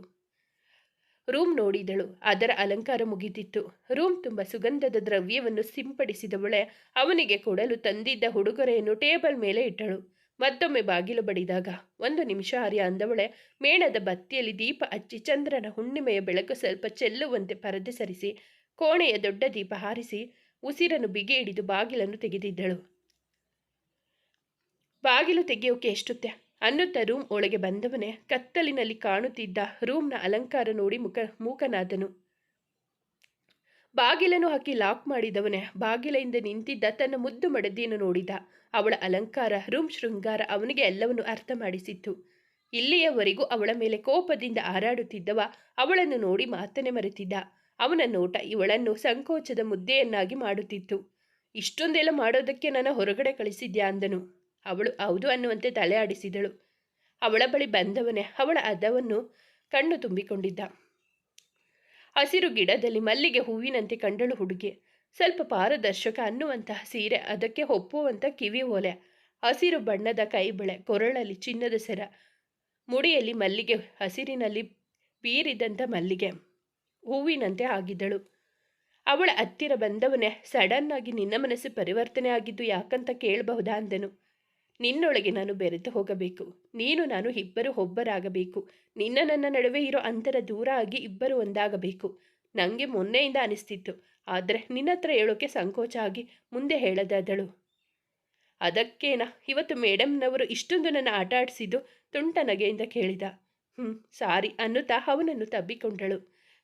ರೂಮ್ ನೋಡಿದಳು. ಅದರ ಅಲಂಕಾರ ಮುಗಿದಿತ್ತು. ರೂಮ್ ತುಂಬ ಸುಗಂಧದ ದ್ರವ್ಯವನ್ನು ಸಿಂಪಡಿಸಿದವಳೆ. ಅವನಿಗೆ ಕೊಡಲು ತಂದಿದ್ದ ಉಡುಗೊರೆಯನ್ನು ಟೇಬಲ್ ಮೇಲೆ ಇಟ್ಟಳು. ಮತ್ತೊಮ್ಮೆ ಬಾಗಿಲು ಬಡಿದಾಗ ಒಂದು ನಿಮಿಷ ಹರಿಯ ಅಂದವಳೆ, ಮೇಣದ ಬತ್ತಿಯಲ್ಲಿ ದೀಪ ಹಚ್ಚಿ ಚಂದ್ರನ ಹುಣ್ಣಿಮೆಯ ಬೆಳಕು ಸ್ವಲ್ಪ ಚೆಲ್ಲುವಂತೆ ಪರದೆ ಸರಿಸಿ, ಕೋಣೆಯ ದೊಡ್ಡ ದೀಪ ಹಾರಿಸಿ ಉಸಿರನ್ನು ಬಿಗಿ ಹಿಡಿದು ಬಾಗಿಲನ್ನು ತೆಗೆದಿದ್ದಳು. ಬಾಗಿಲು ತೆಗೆಯೋಕೆ ಎಷ್ಟುತ್ತೆ ಅನ್ನುತ್ತ ರೂಮ್ ಒಳಗೆ ಬಂದವನೇ ಕತ್ತಲಿನಲ್ಲಿ ಕಾಣುತ್ತಿದ್ದ ರೂಮ್ನ ಅಲಂಕಾರ ನೋಡಿ ಮುಖ ಮೂಕನಾದನು. ಬಾಗಿಲನ್ನು ಹಾಕಿ ಲಾಕ್ ಮಾಡಿದವನೇ, ಬಾಗಿಲಿಂದ ನಿಂತಿದ್ದ ತನ್ನ ಮುದ್ದು ಮಡದಿಯನ್ನು ನೋಡಿದ. ಅವಳ ಅಲಂಕಾರ, ರೂಮ್ ಶೃಂಗಾರ ಅವನಿಗೆ ಎಲ್ಲವನ್ನು ಅರ್ಥ ಮಾಡಿಸಿತ್ತು ಇಲ್ಲಿಯವರೆಗೂ ಅವಳ ಮೇಲೆ ಕೋಪದಿಂದ ಹಾರಾಡುತ್ತಿದ್ದವ ಅವಳನ್ನು ನೋಡಿ ಮಾತನೆ ಮರೆತಿದ್ದ. ಅವನ ನೋಟ ಇವಳನ್ನು ಸಂಕೋಚದ ಮುದ್ದೆಯನ್ನಾಗಿ ಮಾಡುತ್ತಿತ್ತು. ಇಷ್ಟೊಂದೆಲ್ಲ ಮಾಡೋದಕ್ಕೆ ನನ್ನ ಹೊರಗಡೆ ಕಳಿಸಿದ್ಯಾ ಅಂದನು. ಅವಳು ಹೌದು ಅನ್ನುವಂತೆ ತಲೆ ಆಡಿಸಿದಳು ಅವಳ ಬಳಿ ಬಂದವನೇ ಅವಳ ಅದವನ್ನು ಕಣ್ಣು ತುಂಬಿಕೊಂಡಿದ್ದ. ಹಸಿರು ಗಿಡದಲ್ಲಿ ಮಲ್ಲಿಗೆ ಹೂವಿನಂತೆ ಕಂಡಳು ಹುಡುಗಿ. ಸ್ವಲ್ಪ ಪಾರದರ್ಶಕ ಅನ್ನುವಂತಹ ಸೀರೆ ಅದಕ್ಕೆ ಒಪ್ಪುವಂಥ ಕಿವಿ ಓಲೆ, ಹಸಿರು ಬಣ್ಣದ ಕೈಬಳೆ, ಕೊರಳಲ್ಲಿ ಚಿನ್ನದ ಸೆರ, ಮುಡಿಯಲ್ಲಿ ಮಲ್ಲಿಗೆ ಹಸಿರಿನಲ್ಲಿ ಬೀರಿದಂಥ ಮಲ್ಲಿಗೆ ಹೂವಿನಂತೆ ಆಗಿದ್ದಳು. ಅವಳ ಹತ್ತಿರ ಬಂದವನೇ ಸಡನ್ನಾಗಿ ನಿನ್ನ ಮನಸ್ಸು ಪರಿವರ್ತನೆ ಆಗಿದ್ದು ಯಾಕಂತ ಕೇಳಬಹುದಾ ಅಂದನು. ನಿನ್ನೊಳಗೆ ನಾನು ಬೆರೆತು ಹೋಗಬೇಕು. ನೀನು ನಾನು ಇಬ್ಬರು ಒಬ್ಬರಾಗಬೇಕು. ನಿನ್ನ ನನ್ನ ನಡುವೆ ಇರೋ ಅಂತರ ದೂರ ಆಗಿ ಇಬ್ಬರು ಒಂದಾಗಬೇಕು. ನನಗೆ ಮೊನ್ನೆಯಿಂದ ಅನಿಸ್ತಿತ್ತು. ಆದರೆ ನಿನ್ನ ಹತ್ರ ಹೇಳೋಕೆ ಸಂಕೋಚ ಆಗಿ ಮುಂದೆ ಹೇಳದಾದಳು. ಅದಕ್ಕೇನ? ಇವತ್ತು ಮೇಡಮ್ನವರು ಇಷ್ಟೊಂದು ನನ್ನ ಆಟ ಆಡಿಸಿದ್ದು ತುಂಟ ನಗೆಯಿಂದ ಕೇಳಿದ. ಹ್ಞೂ ಸಾರಿ ಅನ್ನುತ್ತಾ ಅವನನ್ನು ತಬ್ಬಿಕೊಂಡಳು.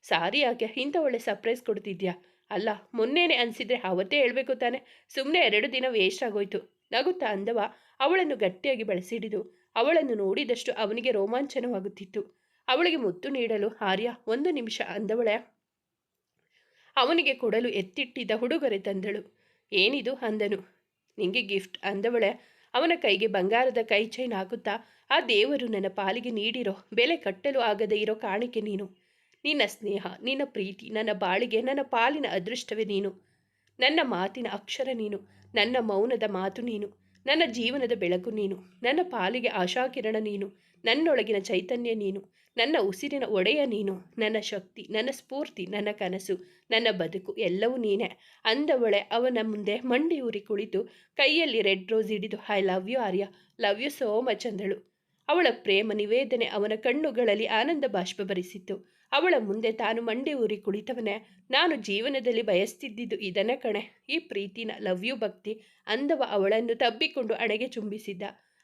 ಸಾರಿ ಯಾಕೆ ಇಂಥ ಒಳ್ಳೆ ಸರ್ಪ್ರೈಸ್ ಕೊಡ್ತಿದ್ಯಾ? ಅಲ್ಲ, ಮೊನ್ನೆನೇ ಅನಿಸಿದ್ರೆ ಅವತ್ತೇ ಹೇಳಬೇಕು ತಾನೆ. ಸುಮ್ಮನೆ ಎರಡು ದಿನ ವೇಸ್ಟ್ ಆಗೋಯ್ತು. ನಗುತ್ತಾ ಅಂದವ ಅವಳನ್ನು ಗಟ್ಟಿಯಾಗಿ ಬಳಸಿಡಿದು ಅವಳನ್ನು ನೋಡಿದಷ್ಟು ಅವನಿಗೆ ರೋಮಾಂಚನವಾಗುತ್ತಿತ್ತು. ಅವಳಿಗೆ ಮುತ್ತು ನೀಡಲು ಆರ್ಯ ಒಂದು ನಿಮಿಷ ಅಂದವಳೆ. ಅವನಿಗೆ ಕೊಡಲು ಎತ್ತಿಟ್ಟಿದ್ದ ಹುಡುಗರೆ ತಂದಳು. ಏನಿದು ಅಂದನು. ನಿಂಗೆ ಗಿಫ್ಟ್ ಅಂದವಳೆ. ಅವನ ಕೈಗೆ ಬಂಗಾರದ ಕೈ ಚೈನ್ ಹಾಕುತ್ತಾ, ಆ ದೇವರು ನನ್ನ ಪಾಲಿಗೆ ನೀಡಿರೋ ಬೆಲೆ ಕಟ್ಟಲು ಆಗದೇ ಇರೋ ಕಾಣಿಕೆ ನೀನು. ನಿನ್ನ ಸ್ನೇಹ, ನಿನ್ನ ಪ್ರೀತಿ, ನನ್ನ ಬಾಳಿಗೆ, ನನ್ನ ಪಾಲಿನ ಅದೃಷ್ಟವೇ ನೀನು. ನನ್ನ ಮಾತಿನ ಅಕ್ಷರ ನೀನು. ನನ್ನ ಮೌನದ ಮಾತು ನೀನು. ನನ್ನ ಜೀವನದ ಬೆಳಕು ನೀನು, ನನ್ನ ಪಾಲಿಗೆ ಆಶಾಕಿರಣ ನೀನು, ನನ್ನೊಳಗಿನ ಚೈತನ್ಯ ನೀನು, ನನ್ನ ಉಸಿರಿನ ಒಡೆಯ ನೀನು, ನನ್ನ ಶಕ್ತಿ, ನನ್ನ ಸ್ಫೂರ್ತಿ, ನನ್ನ ಕನಸು, ನನ್ನ ಬದುಕು ಎಲ್ಲವೂ ನೀನೇ. ಅಂದವಳೆ ಅವನ ಮುಂದೆ ಮಂಡಿಯೂರಿ ಕುಳಿತು, ಕೈಯಲ್ಲಿ ರೆಡ್ ರೋಸ್ ಹಿಡಿದು hi love you Arya love you so much ಅಂದಳು. ಅವಳ ಪ್ರೇಮ ನಿವೇದನೆ ಅವನ ಕಣ್ಣುಗಳಲ್ಲಿ ಆನಂದ ಬಾಷ್ಪ ಭರಿಸಿತ್ತು ಅವಳ ಮುಂದೆ ತಾನು ಮಂಡಿ ಊರಿ ಕುಳಿತವನೇ. ನಾನು ಜೀವನದಲ್ಲಿ ಬಯಸ್ತಿದ್ದಿದ್ದು ಇದನ್ನೇ ಕಣೆ. ಈ ಪ್ರೀತಿನ, ಲವ್ ಯು ಭಕ್ತಿ ಅಂದವ ಅವಳನ್ನು ತಬ್ಬಿಕೊಂಡು ಅಣೆಗೆ ಚುಂಬಿಸಿದ್ದ.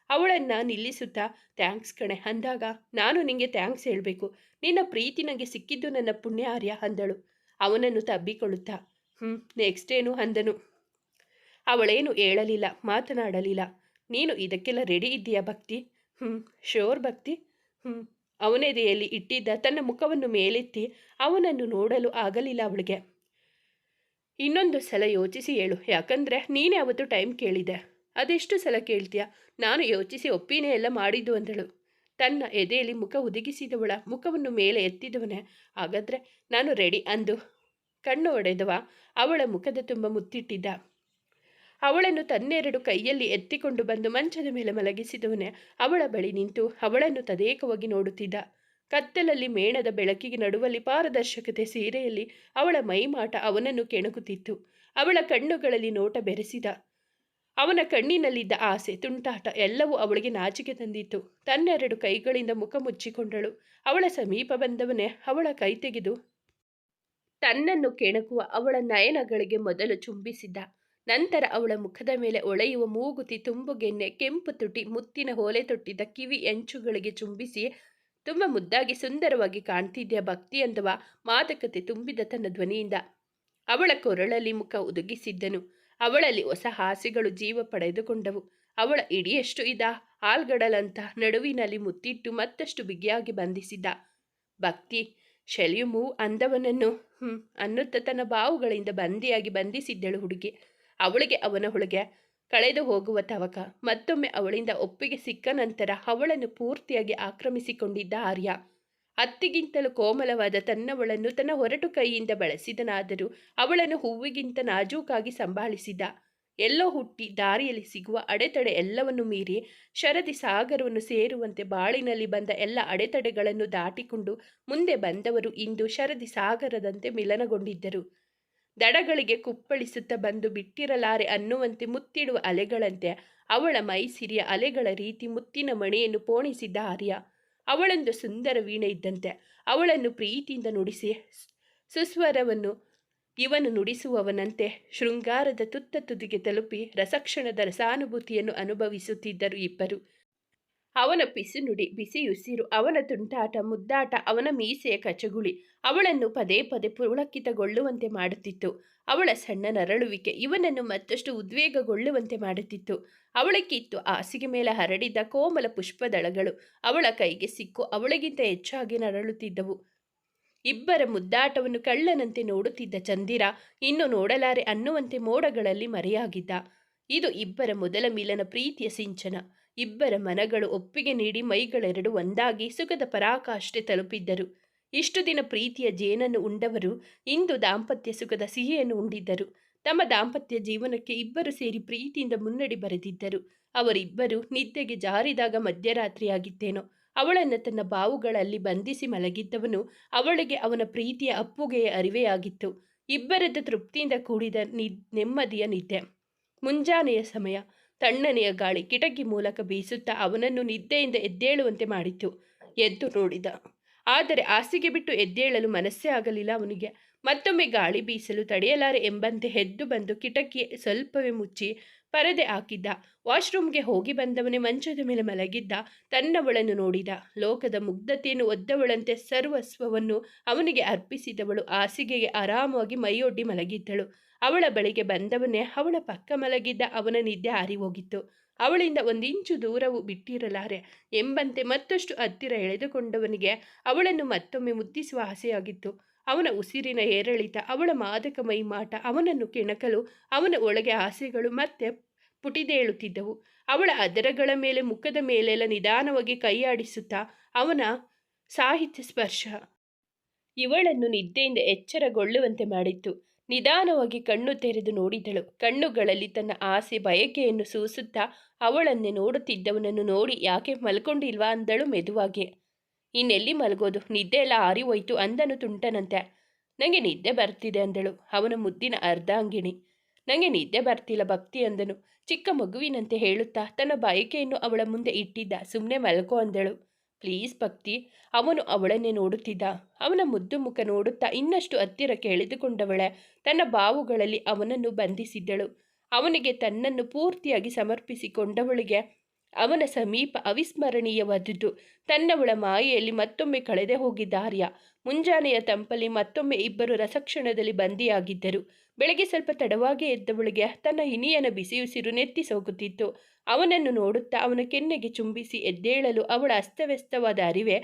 ಅವಳನ್ನು ನಿಲ್ಲಿಸುತ್ತಾ, ಥ್ಯಾಂಕ್ಸ್ ಕಣೆ. ಅಂದಾಗ ನಾನು ನಿಂಗೆ ಥ್ಯಾಂಕ್ಸ್ ಹೇಳಬೇಕು. ನಿನ್ನ ಪ್ರೀತಿ ನನಗೆ ಸಿಕ್ಕಿದ್ದು ನನ್ನ ಪುಣ್ಯ ಅಂದಳು. ಅವನನ್ನು ತಬ್ಬಿಕೊಳ್ಳುತ್ತಾ ಹ್ಞೂ ನೆಕ್ಸ್ಟ್ ಏನು? ಅಂದನು. ಅವಳೇನು ಹೇಳಲಿಲ್ಲ, ಮಾತನಾಡಲಿಲ್ಲ. ನೀನು ಇದಕ್ಕೆಲ್ಲ ರೆಡಿ ಇದ್ದೀಯಾ ಭಕ್ತಿ? ಹ್ಞೂ ಶೋರ್ ಭಕ್ತಿ. ಹ್ಞೂ ಅವನೆದೆಯಲ್ಲಿ ಇಟ್ಟಿದ್ದ ತನ್ನ ಮುಖವನ್ನು ಮೇಲೆತ್ತಿ ಅವನನ್ನು ನೋಡಲು ಆಗಲಿಲ್ಲ ಅವಳಿಗೆ. ಇನ್ನೊಂದು ಸಲ ಯೋಚಿಸಿ ಹೇಳು, ಯಾಕಂದರೆ ನೀನೇ ಅವತ್ತು ಟೈಮ್ ಕೇಳಿದೆ. ಅದೆಷ್ಟು ಸಲ ಕೇಳ್ತೀಯ? ನಾನು ಯೋಚಿಸಿ ಒಪ್ಪಿನೇ ಎಲ್ಲ ಮಾಡಿದ್ದು ಅಂದಳು. ತನ್ನ ಎದೆಯಲ್ಲಿ ಮುಖ ಹುದುಗಿಸಿದವಳ ಮುಖವನ್ನು ಮೇಲೆ ಎತ್ತಿದವನೇ. ಹಾಗಾದರೆ ನಾನು ರೆಡಿ ಅಂದು. ಕಣ್ಣು ಒಡೆದವ ಅವಳ ಮುಖದ ತುಂಬ ಮುತ್ತಿಟ್ಟಿದ್ದ. ಅವಳನ್ನು ತನ್ನೆರಡು ಕೈಯಲ್ಲಿ ಎತ್ತಿಕೊಂಡು ಬಂದು ಮಂಚದ ಮೇಲೆ ಮಲಗಿಸಿದವನೇ ಅವಳ ಬಳಿ ನಿಂತು ಅವಳನ್ನು ತದೇಕವಾಗಿ ನೋಡುತ್ತಿದ್ದ. ಕತ್ತಲಲ್ಲಿ ಮೇಣದ ಬೆಳಕಿಗೆ ನಡುವಲ್ಲಿ ಪಾರದರ್ಶಕತೆ ಸೀರೆಯಲ್ಲಿ ಅವಳ ಮೈಮಾಟ ಅವನನ್ನು ಕೆಣಕುತ್ತಿತ್ತು. ಅವಳ ಕಣ್ಣುಗಳಲ್ಲಿ ನೋಟ ಬೆರೆಸಿದ. ಅವನ ಕಣ್ಣಿನಲ್ಲಿದ್ದ ಆಸೆ, ತುಂಟಾಟ ಎಲ್ಲವೂ ಅವಳಿಗೆ ನಾಚಿಕೆ ತಂದಿತ್ತು. ತನ್ನೆರಡು ಕೈಗಳಿಂದ ಮುಖ ಮುಚ್ಚಿಕೊಂಡಳು. ಅವಳ ಸಮೀಪ ಬಂದವನೇ ಅವಳ ಕೈ ತೆಗೆದು ತನ್ನನ್ನು ಕೆಣಕುವ ಅವಳ ನಯನಗಳಿಗೆ ಮೊದಲು ಚುಂಬಿಸಿದ್ದ. ನಂತರ ಅವಳ ಮುಖದ ಮೇಲೆ ಒಳೆಯುವ ಮೂಗುತಿ ತುಂಬುಗೆನ್ನೆ ಕೆಂಪು ತುಟಿ, ಮುತ್ತಿನ ಹೋಲೆ ತೊಟ್ಟಿದ್ದ ಕಿವಿ ಎಂಚುಗಳಿಗೆ ಚುಂಬಿಸಿ ತುಂಬ ಮುದ್ದಾಗಿ ಸುಂದರವಾಗಿ ಕಾಣ್ತಿದ್ದ ಭಕ್ತಿ ಅಂದವ ಮಾದಕತೆ ತುಂಬಿದ ತನ್ನ ಧ್ವನಿಯಿಂದ. ಅವಳ ಕೊರಳಲ್ಲಿ ಮುಖ ಉದುಗಿಸಿದ್ದನು. ಅವಳಲ್ಲಿ ಹೊಸ ಹಾಸಿಗಳು ಜೀವ ಪಡೆದುಕೊಂಡವು. ಅವಳ ಇಡಿಯಷ್ಟು ಇದ ಆಲ್ಗಡಲಂತ ನಡುವಿನಲ್ಲಿ ಮುತ್ತಿಟ್ಟು ಮತ್ತಷ್ಟು ಬಿಗಿಯಾಗಿ ಬಂಧಿಸಿದ್ದ ಭಕ್ತಿ, ಶೆಲ್ಯುಮು ಅಂದವನನ್ನು, ಹ್ಮ್, ಅನ್ನುತ್ತ ತನ್ನ ಬಾವುಗಳಿಂದ ಬಂದಿಯಾಗಿ ಬಂಧಿಸಿದ್ದಳು ಹುಡುಗಿ. ಅವಳಿಗೆ ಅವನ ಹೊಳಿಗೆ ಕಳೆದು ಹೋಗುವ ತವಕ. ಮತ್ತೊಮ್ಮೆ ಅವಳಿಂದ ಒಪ್ಪಿಗೆ ಸಿಕ್ಕ ನಂತರ ಅವಳನ್ನು ಪೂರ್ತಿಯಾಗಿ ಆಕ್ರಮಿಸಿಕೊಂಡಿದ್ದ ಆರ್ಯ. ಅತ್ತಿಗಿಂತಲೂ ಕೋಮಲವಾದ ತನ್ನವಳನ್ನು ತನ್ನ ಹೊರಟು ಕೈಯಿಂದ ಬಳಸಿದನಾದರೂ ಅವಳನ್ನು ಹೂವಿಗಿಂತ ನಾಜೂಕಾಗಿ ಸಂಭಾಳಿಸಿದ. ಎಲ್ಲೋ ಹುಟ್ಟಿ ದಾರಿಯಲ್ಲಿ ಸಿಗುವ ಅಡೆತಡೆ ಎಲ್ಲವನ್ನು ಮೀರಿ ಶರದಿ ಸಾಗರವನ್ನು ಸೇರುವಂತೆ ಬಾಳಿನಲ್ಲಿ ಬಂದ ಎಲ್ಲ ಅಡೆತಡೆಗಳನ್ನು ದಾಟಿಕೊಂಡು ಮುಂದೆ ಬಂದವರು ಇಂದು ಶರದಿ ಸಾಗರದಂತೆ ಮಿಲನಗೊಂಡಿದ್ದರು. ದಡಗಳಿಗೆ ಕುಪ್ಪಳಿಸುತ್ತಾ ಬಂದು ಬಿಟ್ಟಿರಲಾರೆ ಅನ್ನುವಂತೆ ಮುತ್ತಿಡುವ ಅಲೆಗಳಂತೆ ಅವಳ ಮೈಸಿರಿಯ ಅಲೆಗಳ ರೀತಿ ಮುತ್ತಿನ ಮಣೆಯನ್ನು ಪೋಣಿಸಿದ್ದ ಆರ್ಯ. ಅವಳೊಂದು ಸುಂದರ ವೀಣೆ ಇದ್ದಂತೆ ಅವಳನ್ನು ಪ್ರೀತಿಯಿಂದ ನುಡಿಸಿ ಸುಸ್ವರವನ್ನು ಇವನು ನುಡಿಸುವವನಂತೆ ಶೃಂಗಾರದ ತುತ್ತ ತುದಿಗೆ ತಲುಪಿ ರಸಕ್ಷಣದ ರಸಾನುಭೂತಿಯನ್ನು ಅನುಭವಿಸುತ್ತಿದ್ದರು ಇಬ್ಬರು. ಅವನ ಪಿಸುನುಡಿ ಬಿಸಿಯುಸಿರು ಅವನ ತುಂಟಾಟ, ಮುದ್ದಾಟ, ಅವನ ಮೀಸೆಯ ಕಚಗುಳಿ, ಅವಳನ್ನು ಪದೇ ಪದೇ ಪುಳಕಿತಗೊಳ್ಳುವಂತೆ ಮಾಡುತ್ತಿತ್ತು. ಅವಳ ಸಣ್ಣ ನರಳುವಿಕೆ ಇವನನ್ನು ಮತ್ತಷ್ಟು ಉದ್ವೇಗಗೊಳ್ಳುವಂತೆ ಮಾಡುತ್ತಿತ್ತು. ಅವಳಕ್ಕಿತ್ತು ಹಾಸಿಗೆ ಮೇಲೆ ಹರಡಿದ್ದ ಕೋಮಲ ಪುಷ್ಪದಳಗಳು ಅವಳ ಕೈಗೆ ಸಿಕ್ಕು, ಅವಳಿಗಿಂತ ಹೆಚ್ಚಾಗಿ ನರಳುತ್ತಿದ್ದವು. ಇಬ್ಬರ ಮುದ್ದಾಟವನ್ನು ಕಳ್ಳನಂತೆ ನೋಡುತ್ತಿದ್ದ ಚಂದಿರ ಇನ್ನು ನೋಡಲಾರೆ ಅನ್ನುವಂತೆ ಮೋಡಗಳಲ್ಲಿ ಮರೆಯಾಗಿದ್ದ. ಇದು ಇಬ್ಬರ ಮೊದಲ ಮಿಲನ ಪ್ರೀತಿಯ ಸಿಂಚನ. ಇಬ್ಬರ ಮನಗಳು ಒಪ್ಪಿಗೆ ನೀಡಿ ಮೈಗಳೆರಡು ಒಂದಾಗಿ ಸುಖದ ಪರಾಕಾಷ್ಠೆ ತಲುಪಿದ್ದರು. ಇಷ್ಟು ದಿನ ಪ್ರೀತಿಯ ಜೇನನ್ನು ಉಂಡವರು ಇಂದು ದಾಂಪತ್ಯ ಸುಖದ ಸಿಹಿಯನ್ನು ಉಂಡಿದ್ದರು. ತಮ್ಮ ದಾಂಪತ್ಯ ಜೀವನಕ್ಕೆ ಇಬ್ಬರು ಸೇರಿ ಪ್ರೀತಿಯಿಂದ ಮುನ್ನಡಿ ಬರೆದಿದ್ದರು. ಅವರಿಬ್ಬರು ನಿದ್ದೆಗೆ ಜಾರಿದಾಗ ಮಧ್ಯರಾತ್ರಿಯಾಗಿದ್ದೇನೋ ಅವಳನ್ನು ತನ್ನ ಬಾವುಗಳಲ್ಲಿ ಬಂಧಿಸಿ ಮಲಗಿದ್ದವನು ಅವಳಿಗೆ ಅವನ ಪ್ರೀತಿಯ ಅಪ್ಪುಗೆಯ ಅರಿವೆಯಾಗಿತ್ತು. ಇಬ್ಬರದ್ದು ತೃಪ್ತಿಯಿಂದ ಕೂಡಿದ ನಿ ನೆಮ್ಮದಿಯ ನಿದ್ದೆ. ಮುಂಜಾನೆಯ ಸಮಯ. ತಣ್ಣನೆಯ ಗಾಳಿ ಕಿಟಕಿ ಮೂಲಕ ಬೀಸುತ್ತಾ ಅವನನ್ನು ನಿದ್ದೆಯಿಂದ ಎದ್ದೇಳುವಂತೆ ಮಾಡಿತು. ಎದ್ದು ನೋಡಿದ. ಆದರೆ ಹಾಸಿಗೆ ಬಿಟ್ಟು ಎದ್ದೇಳಲು ಮನಸ್ಸೇ ಆಗಲಿಲ್ಲ ಅವನಿಗೆ. ಮತ್ತೊಮ್ಮೆ ಗಾಳಿ ಬೀಸಲು ತಡೆಯಲಾರೆ ಎಂಬಂತೆ ಎದ್ದು ಬಂದು ಕಿಟಕಿ ಸ್ವಲ್ಪವೇ ಮುಚ್ಚಿ ಪರದೆ ಹಾಕಿದ್ದ. ವಾಶ್ರೂಮ್ಗೆ ಹೋಗಿ ಬಂದವನೇ ಮಂಚದ ಮೇಲೆ ಮಲಗಿದ್ದ, ತನ್ನವಳನ್ನು ನೋಡಿದ. ಲೋಕದ ಮುಗ್ಧತೆಯನ್ನು ಒದ್ದವಳಂತೆ ಸರ್ವಸ್ವವನ್ನು ಅವನಿಗೆ ಅರ್ಪಿಸಿದವಳು ಹಾಸಿಗೆಗೆ ಆರಾಮವಾಗಿ ಮೈಯೊಡ್ಡಿ ಮಲಗಿದ್ದಳು. ಅವಳ ಬಳಿಗೆ ಬಂದವನೇ ಅವಳ ಪಕ್ಕ ಮಲಗಿದ್ದ ಅವನ ನಿದ್ದೆ ಹಾರಿಹೋಗಿತ್ತು. ಅವಳಿಂದ ಒಂದಿಂಚು ದೂರವು ಬಿಟ್ಟಿರಲಾರೆ ಎಂಬಂತೆ ಮತ್ತಷ್ಟು ಹತ್ತಿರ ಎಳೆದುಕೊಂಡವನಿಗೆ ಅವಳನ್ನು ಮತ್ತೊಮ್ಮೆ ಮುದ್ದಿಸುವ ಆಸೆಯಾಗಿತ್ತು. ಅವನ ಉಸಿರಿನ ಏರಳಿತ, ಅವಳ ಮಾದಕ ಮೈಮಾಟ ಅವನನ್ನು ಕೆಣಕಲು, ಅವನ ಒಳಗೆ ಆಸೆಗಳು ಮತ್ತೆ ಪುಟಿದೇಳುತ್ತಿದ್ದವು. ಅವಳ ಅದರಗಳ ಮೇಲೆ ಮುಖದ ಮೇಲೆಲ್ಲ ನಿಧಾನವಾಗಿ ಕೈಯಾಡಿಸುತ್ತಾ ಅವನ ಸಾಹಿತ್ಯ ಸ್ಪರ್ಶ. ಇವಳನ್ನು ನಿದ್ದೆಯಿಂದ ಎಚ್ಚರಗೊಳ್ಳುವಂತೆ ಮಾಡಿತ್ತು. ನಿಧಾನವಾಗಿ ಕಣ್ಣು ತೆರೆದು ನೋಡಿದಳು. ಕಣ್ಣುಗಳಲ್ಲಿ ತನ್ನ ಆಸೆ, ಬಯಕೆಯನ್ನು ಸೂಸುತ್ತಾ ಅವಳನ್ನೇ ನೋಡುತ್ತಿದ್ದವನನ್ನು ನೋಡಿ ಯಾಕೆ ಮಲ್ಕೊಂಡಿಲ್ವಾ ಅಂದಳು ಮೆದುವಾಗಿ. ಇನ್ನೆಲ್ಲಿ ಮಲಗೋದು? ನಿದ್ದೆ ಎಲ್ಲ ಆರಿ ಹೋಯ್ತು ಅಂದನು ತುಂಟನಂತೆ. ನನಗೆ ನಿದ್ದೆ ಬರ್ತಿದೆ ಅಂದಳು. ಅವನ ಮುದ್ದಿನ ಅರ್ಧಾಂಗಿಣಿ ನನಗೆ ನಿದ್ದೆ ಬರ್ತಿಲ್ಲ ಭಕ್ತಿ ಅಂದನು. ಚಿಕ್ಕ ಮಗುವಿನಂತೆ ಹೇಳುತ್ತಾ, ತನ್ನ ಬಯಕೆಯನ್ನು ಅವಳ ಮುಂದೆ ಇಟ್ಟಿದ್ದ. ಸುಮ್ಮನೆ ಮಲ್ಕೋ ಅಂದಳು. ಪ್ಲೀಸ್ ಭಕ್ತಿ, ಅವನು ಅವಳನ್ನೇ ನೋಡುತ್ತಿದ್ದ. ಅವನ ಮುದ್ದು ಮುಖ ನೋಡುತ್ತಾ ಇನ್ನಷ್ಟು ಹತ್ತಿರಕ್ಕೆ ಎಳೆದುಕೊಂಡವಳೆ ತನ್ನ ಬಾವುಗಳಲ್ಲಿ ಅವನನ್ನು ಬಂಧಿಸಿದ್ದಳು. ಅವನಿಗೆ ತನ್ನನ್ನು ಪೂರ್ತಿಯಾಗಿ ಸಮರ್ಪಿಸಿಕೊಂಡವಳಿಗೆ ಅವನ ಸಮೀಪ ಅವಿಸ್ಮರಣೀಯವಾದದ್ದು. ತನ್ನವಳ ಮಾಯೆಯಲ್ಲಿ ಮತ್ತೊಮ್ಮೆ ಕಳೆದೆ ಹೋಗಿದ್ದ ಆರ್ಯ. ಮುಂಜಾನೆಯ ತಂಪಲ್ಲಿ ಮತ್ತೊಮ್ಮೆ ಇಬ್ಬರು ರಸಕ್ಷಣದಲ್ಲಿ ಬಂದಿಯಾಗಿದ್ದರು. ಬೆಳಗ್ಗೆ ಸ್ವಲ್ಪ ತಡವಾಗಿ ಎದ್ದವಳಿಗೆ ತನ್ನ ಹಿನಿಯನ ಬಿಸಿಯುಸಿರು ನೆತ್ತಿ ಸೋಗುತ್ತಿತ್ತು ಅವನನ್ನು ನೋಡುತ್ತಾ ಅವನ ಕೆನ್ನೆಗೆ ಚುಂಬಿಸಿ ಎದ್ದೇಳಲು ಅವಳ ಅಸ್ತವ್ಯಸ್ತವಾದ ಅರಿವೆ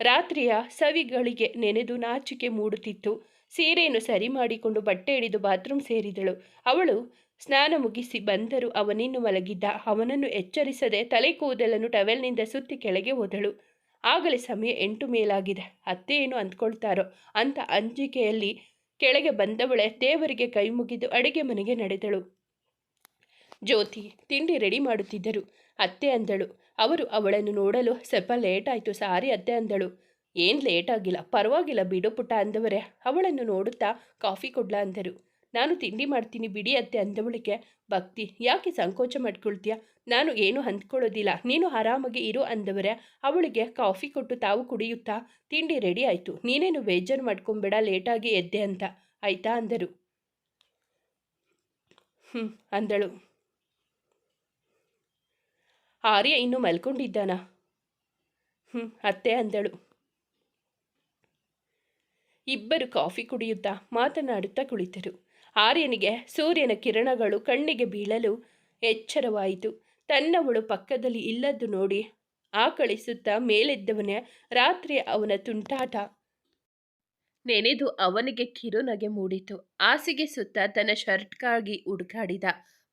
ರಾತ್ರಿಯ ಸವಿಗಳಿಗೆ ನೆನೆದು ನಾಚಿಕೆ ಮೂಡುತ್ತಿತ್ತು. ಸೀರೆಯನ್ನು ಸರಿ ಮಾಡಿಕೊಂಡು ಬಟ್ಟೆ ಹಿಡಿದು ಬಾತ್ರೂಮ್ ಸೇರಿದಳು. ಅವಳು ಸ್ನಾನ ಮುಗಿಸಿ ಬಂದರೂ ಅವನಿನ್ನು ಮಲಗಿದ್ದ. ಅವನನ್ನು ಎಚ್ಚರಿಸದೆ ತಲೆ ಕೂದಲನ್ನು ಟವೆಲ್ನಿಂದ ಸುತ್ತಿ ಕೆಳಗೆ ಹೋದಳು. ಆಗಲೇ ಸಮಯ ಎಂಟು ಮೇಲಾಗಿದೆ. ಅತ್ತೆ ಏನು ಅಂದ್ಕೊಳ್ತಾರೋ ಅಂತ ಅಂಜಿಕೆಯಲ್ಲಿ ಕೆಳಗೆ ಬಂದವಳೆ ದೇವರಿಗೆ ಕೈ ಮುಗಿದು ಅಡಿಗೆ ಮನೆಗೆ ನಡೆದಳು. ಜ್ಯೋತಿ, ತಿಂಡಿ ರೆಡಿ ಮಾಡುತ್ತಿದ್ದರು. ಅತ್ತೆ ಅಂದಳು. ಅವರು ಅವಳನ್ನು ನೋಡಲು, ಸ್ವಲ್ಪ ಲೇಟ್ ಆಯಿತು ಸಾರಿ ಅತ್ತೆ ಅಂದಳು. ಏನು ಲೇಟ್ ಆಗಿಲ್ಲ ಪರವಾಗಿಲ್ಲ ಬಿಡು ಪುಟ್ಟ ಅಂದವರೇ. ಅವಳನ್ನು ನೋಡುತ್ತಾ ಕಾಫಿ ಕೊಡ್ಲಾ ಅಂದರು. ನಾನು ತಿಂಡಿ ಮಾಡ್ತೀನಿ ಬಿಡಿ ಅತ್ತೆ ಅಂದವಳಿಗೆ, ಭಕ್ತಿ, ಯಾಕೆ ಸಂಕೋಚ ಮಾಡ್ಕೊಳ್ತೀಯ? ನಾನು ಏನು ಅಂದ್ಕೊಳ್ಳೋದಿಲ್ಲ. ನೀನು ಆರಾಮಾಗಿ ಇರು ಅಂದವರೇ. ಅವಳಿಗೆ ಕಾಫಿ ಕೊಟ್ಟು ತಾವು ಕುಡಿಯುತ್ತಾ? ತಿಂಡಿ ರೆಡಿ ಆಯಿತು. ನೀನೇನು ಬೇಜಾರು ಮಾಡ್ಕೊಂಬೇಡ, ಲೇಟಾಗಿ ಎದ್ದೆ ಅಂತ. ಆಯ್ತಾ? ಅಂದರು. ಹ್ಞೂ ಅಂದಳು. ಆರ್ಯ ಇನ್ನು ಮಲ್ಕೊಂಡಿದ್ದಾನ? ಹ್ಞೂ ಅತ್ತೆ ಅಂದಳು. ಇಬ್ಬರು ಕಾಫಿ ಕುಡಿಯುತ್ತಾ ಮಾತನಾಡುತ್ತಾ ಕುಳಿತರು. ಆರ್ಯನಿಗೆ ಸೂರ್ಯನ ಕಿರಣಗಳು ಕಣ್ಣಿಗೆ ಬೀಳಲು ಎಚ್ಚರವಾಯಿತು. ತನ್ನವಳು ಪಕ್ಕದಲ್ಲಿ ಇಲ್ಲದ್ದು ನೋಡಿ ಆಕಳಿಸುತ್ತಾ ಮೇಲೆದ್ದವನೇ ರಾತ್ರಿ ಅವನ ತುಂಟಾಟ. ನೆನೆದು ಅವನಿಗೆ ಕಿರುನಗೆ ಮೂಡಿತು. ಹಾಸಿಗೆ ಸುತ್ತ ತನ್ನ ಶರ್ಟ್ಗಾಗಿ ಹುಡುಕಾಡಿದ.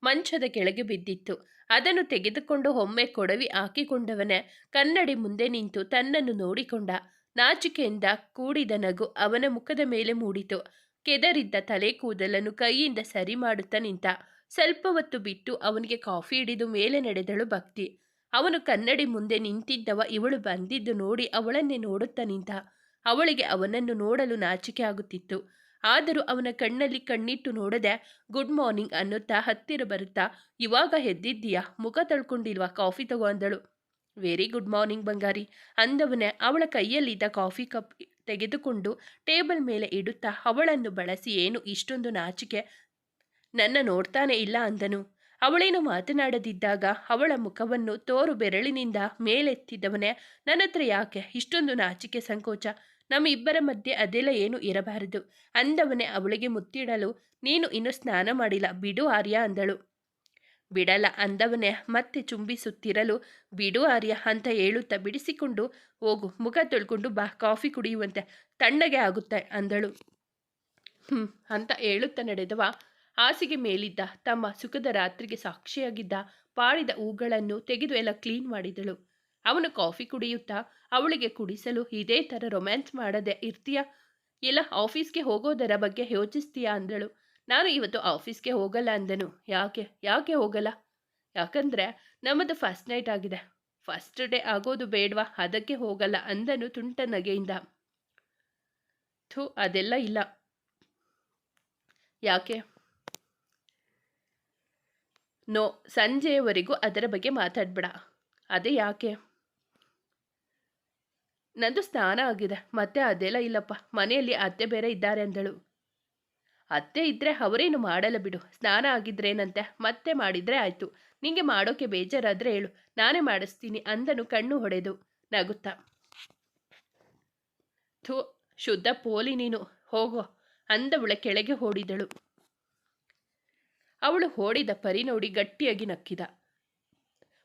ಮಂಚದ ಕೆಳಗೆ ಬಿದ್ದಿತ್ತು. ಅದನ್ನು ತೆಗೆದುಕೊಂಡು ಒಮ್ಮೆ ಕೊಡವಿ ಹಾಕಿಕೊಂಡವನೇ ಕನ್ನಡಿ ಮುಂದೆ ನಿಂತು ತನ್ನನ್ನು ನೋಡಿಕೊಂಡ. ನಾಚಿಕೆಯಿಂದ ಕೂಡಿದ ನಗು ಅವನ ಮುಖದ ಮೇಲೆ ಮೂಡಿತು. ಕೆದರಿದ್ದ ತಲೆ ಕೂದಲನ್ನು ಕೈಯಿಂದ ಸರಿ ಮಾಡುತ್ತಾ ನಿಂತ ಸ್ವಲ್ಪ ಹೊತ್ತು ಬಿಟ್ಟು ಅವನಿಗೆ ಕಾಫಿ ಹಿಡಿದು ಮೇಲೆ ನಡೆದಳು ಭಕ್ತಿ. ಅವನು ಕನ್ನಡಿ ಮುಂದೆ ನಿಂತಿದ್ದವ ಇವಳು ಬಂದಿದ್ದು ನೋಡಿ ಅವಳನ್ನೇ ನೋಡುತ್ತಾ ನಿಂತ. ಅವಳಿಗೆ ಅವನನ್ನು ನೋಡಲು ನಾಚಿಕೆ ಆಗುತ್ತಿತ್ತು. ಆದರೂ ಅವನ ಕಣ್ಣಲ್ಲಿ ಕಣ್ಣಿಟ್ಟು ನೋಡದೆ, ಗುಡ್ ಮಾರ್ನಿಂಗ್ ಅನ್ನುತ್ತಾ ಹತ್ತಿರ ಬರುತ್ತಾ, ಇವಾಗ ಎದ್ದಿದ್ದೀಯಾ? ಮುಖ ತಳ್ಕೊಂಡಿಲ್ವಾ? ಕಾಫಿ ತಗೋ ವೆರಿ ಗುಡ್ ಮಾರ್ನಿಂಗ್ ಬಂಗಾರಿ ಅಂದವನೇ ಅವಳ ಕೈಯಲ್ಲಿದ್ದ ಕಾಫಿ ಕಪ್ ತೆಗೆದುಕೊಂಡು ಟೇಬಲ್ ಮೇಲೆ ಇಡುತ್ತಾ ಅವಳನ್ನು ಬಳಸಿ, ಏನು ಇಷ್ಟೊಂದು ನಾಚಿಕೆ? ನನ್ನ ನೋಡ್ತಾನೆ ಇಲ್ಲ ಅಂದನು. ಅವಳೇನು ಮಾತನಾಡದಿದ್ದಾಗ ಅವಳ ಮುಖವನ್ನು ತೋರು ಬೆರಳಿನಿಂದ ಮೇಲೆತ್ತಿದ್ದವನೇ ನನ್ನ ಹತ್ರ ಯಾಕೆ ಇಷ್ಟೊಂದು ನಾಚಿಕೆ ಸಂಕೋಚ? ನಮ್ಮಿಬ್ಬರ ಮಧ್ಯೆ ಅದೆಲ್ಲ ಏನು ಇರಬಾರದು ಅಂದವನೇ ಅವಳಿಗೆ ಮುತ್ತಿಡಲು, ನೀನು ಇನ್ನು ಸ್ನಾನ ಮಾಡಿಲ್ಲ, ಬಿಡು ಆರ್ಯ ಅಂದಳು. ಬಿಡಲ್ಲ ಅಂದವನೇ ಮತ್ತೆ ಚುಂಬಿಸುತ್ತಿರಲು, ಬಿಡು ಆರ್ಯ ಅಂತ ಹೇಳುತ್ತಾ ಬಿಡಿಸಿಕೊಂಡು ಹೋಗು, ಮುಖ ತೊಳ್ಕೊಂಡು ಬಾ, ಕಾಫಿ ಕುಡಿಯುವಂತೆ ತಣ್ಣಗೆ ಆಗುತ್ತೆ ಅಂದಳು. ಹ್ಞೂ ಅಂತ ಹೇಳುತ್ತಾ ನಡೆದವ, ಹಾಸಿಗೆ ಮೇಲಿದ್ದ ತಮ್ಮ ಸುಖದ ರಾತ್ರಿಗೆ ಸಾಕ್ಷಿಯಾಗಿದ್ದ ಪಾಳಿದ ಹೂಗಳನ್ನು ತೆಗೆದು ಎಲ್ಲ ಕ್ಲೀನ್ ಮಾಡಿದಳು. ಅವನು ಕಾಫಿ ಕುಡಿಯುತ್ತಾ, ಅವಳಿಗೆ ಕುಡಿಸಲು ಇದೇ ಥರ ರೊಮ್ಯಾನ್ಸ್ ಮಾಡದೆ ಇರ್ತೀಯ? ಇಲ್ಲ ಆಫೀಸ್ಗೆ ಹೋಗೋದರ ಬಗ್ಗೆ ಯೋಚಿಸ್ತೀಯಾ ಅಂದಳು. ನಾನು ಇವತ್ತು ಆಫೀಸ್ಗೆ ಹೋಗಲ್ಲ ಅಂದನು. ಯಾಕೆ? ಯಾಕೆ ಹೋಗಲ್ಲ? ಯಾಕಂದರೆ ನಮ್ಮದು ಫಸ್ಟ್ ನೈಟ್ ಆಗಿದೆ. ಫಸ್ಟ್ ಡೇ ಆಗೋದು ಬೇಡವಾ? ಅದಕ್ಕೆ ಹೋಗಲ್ಲ ಅಂದನು ತುಂಟ ನಗೆಯಿಂದ. ಥೂ, ಅದೆಲ್ಲ ಇಲ್ಲ. ಯಾಕೆ? ನೋ, ಸಂಜೆಯವರೆಗೂ ಅದರ ಬಗ್ಗೆ ಮಾತಾಡ್ಬೇಡ. ಅದೇ ಯಾಕೆ? ನಂದು ಸ್ನಾನ ಆಗಿದೆ. ಮತ್ತೆ ಅದೆಲ್ಲ ಇಲ್ಲಪ್ಪ. ಮನೆಯಲ್ಲಿ ಅತ್ತೆ ಬೇರೆ ಇದ್ದಾರೆ ಅಂದಳು. ಅತ್ತೆ ಇದ್ದರೆ ಅವರೇನು ಮಾಡಲ್ಲ ಬಿಡು. ಸ್ನಾನ ಆಗಿದ್ರೇನಂತೆ? ಮತ್ತೆ ಮಾಡಿದ್ರೆ ಆಯಿತು. ನಿಂಗೆ ಮಾಡೋಕೆ ಬೇಜಾರಾದರೆ ಹೇಳು. ನಾನೇ ಮಾಡಿಸ್ತೀನಿ ಅಂದನು ಕಣ್ಣು ಹೊಡೆದು ನಗುತ್ತಾ. ಥೂ, ಶುದ್ಧ ಪೋಲಿ ನೀನು. ಹೋಗೋ ಅಂದವಳ ಕೆಳಗೆ ಓಡಿದಳು. ಅವಳು ಓಡಿದ ಪರಿ ನೋಡಿ ಗಟ್ಟಿಯಾಗಿ ನಕ್ಕಿದ.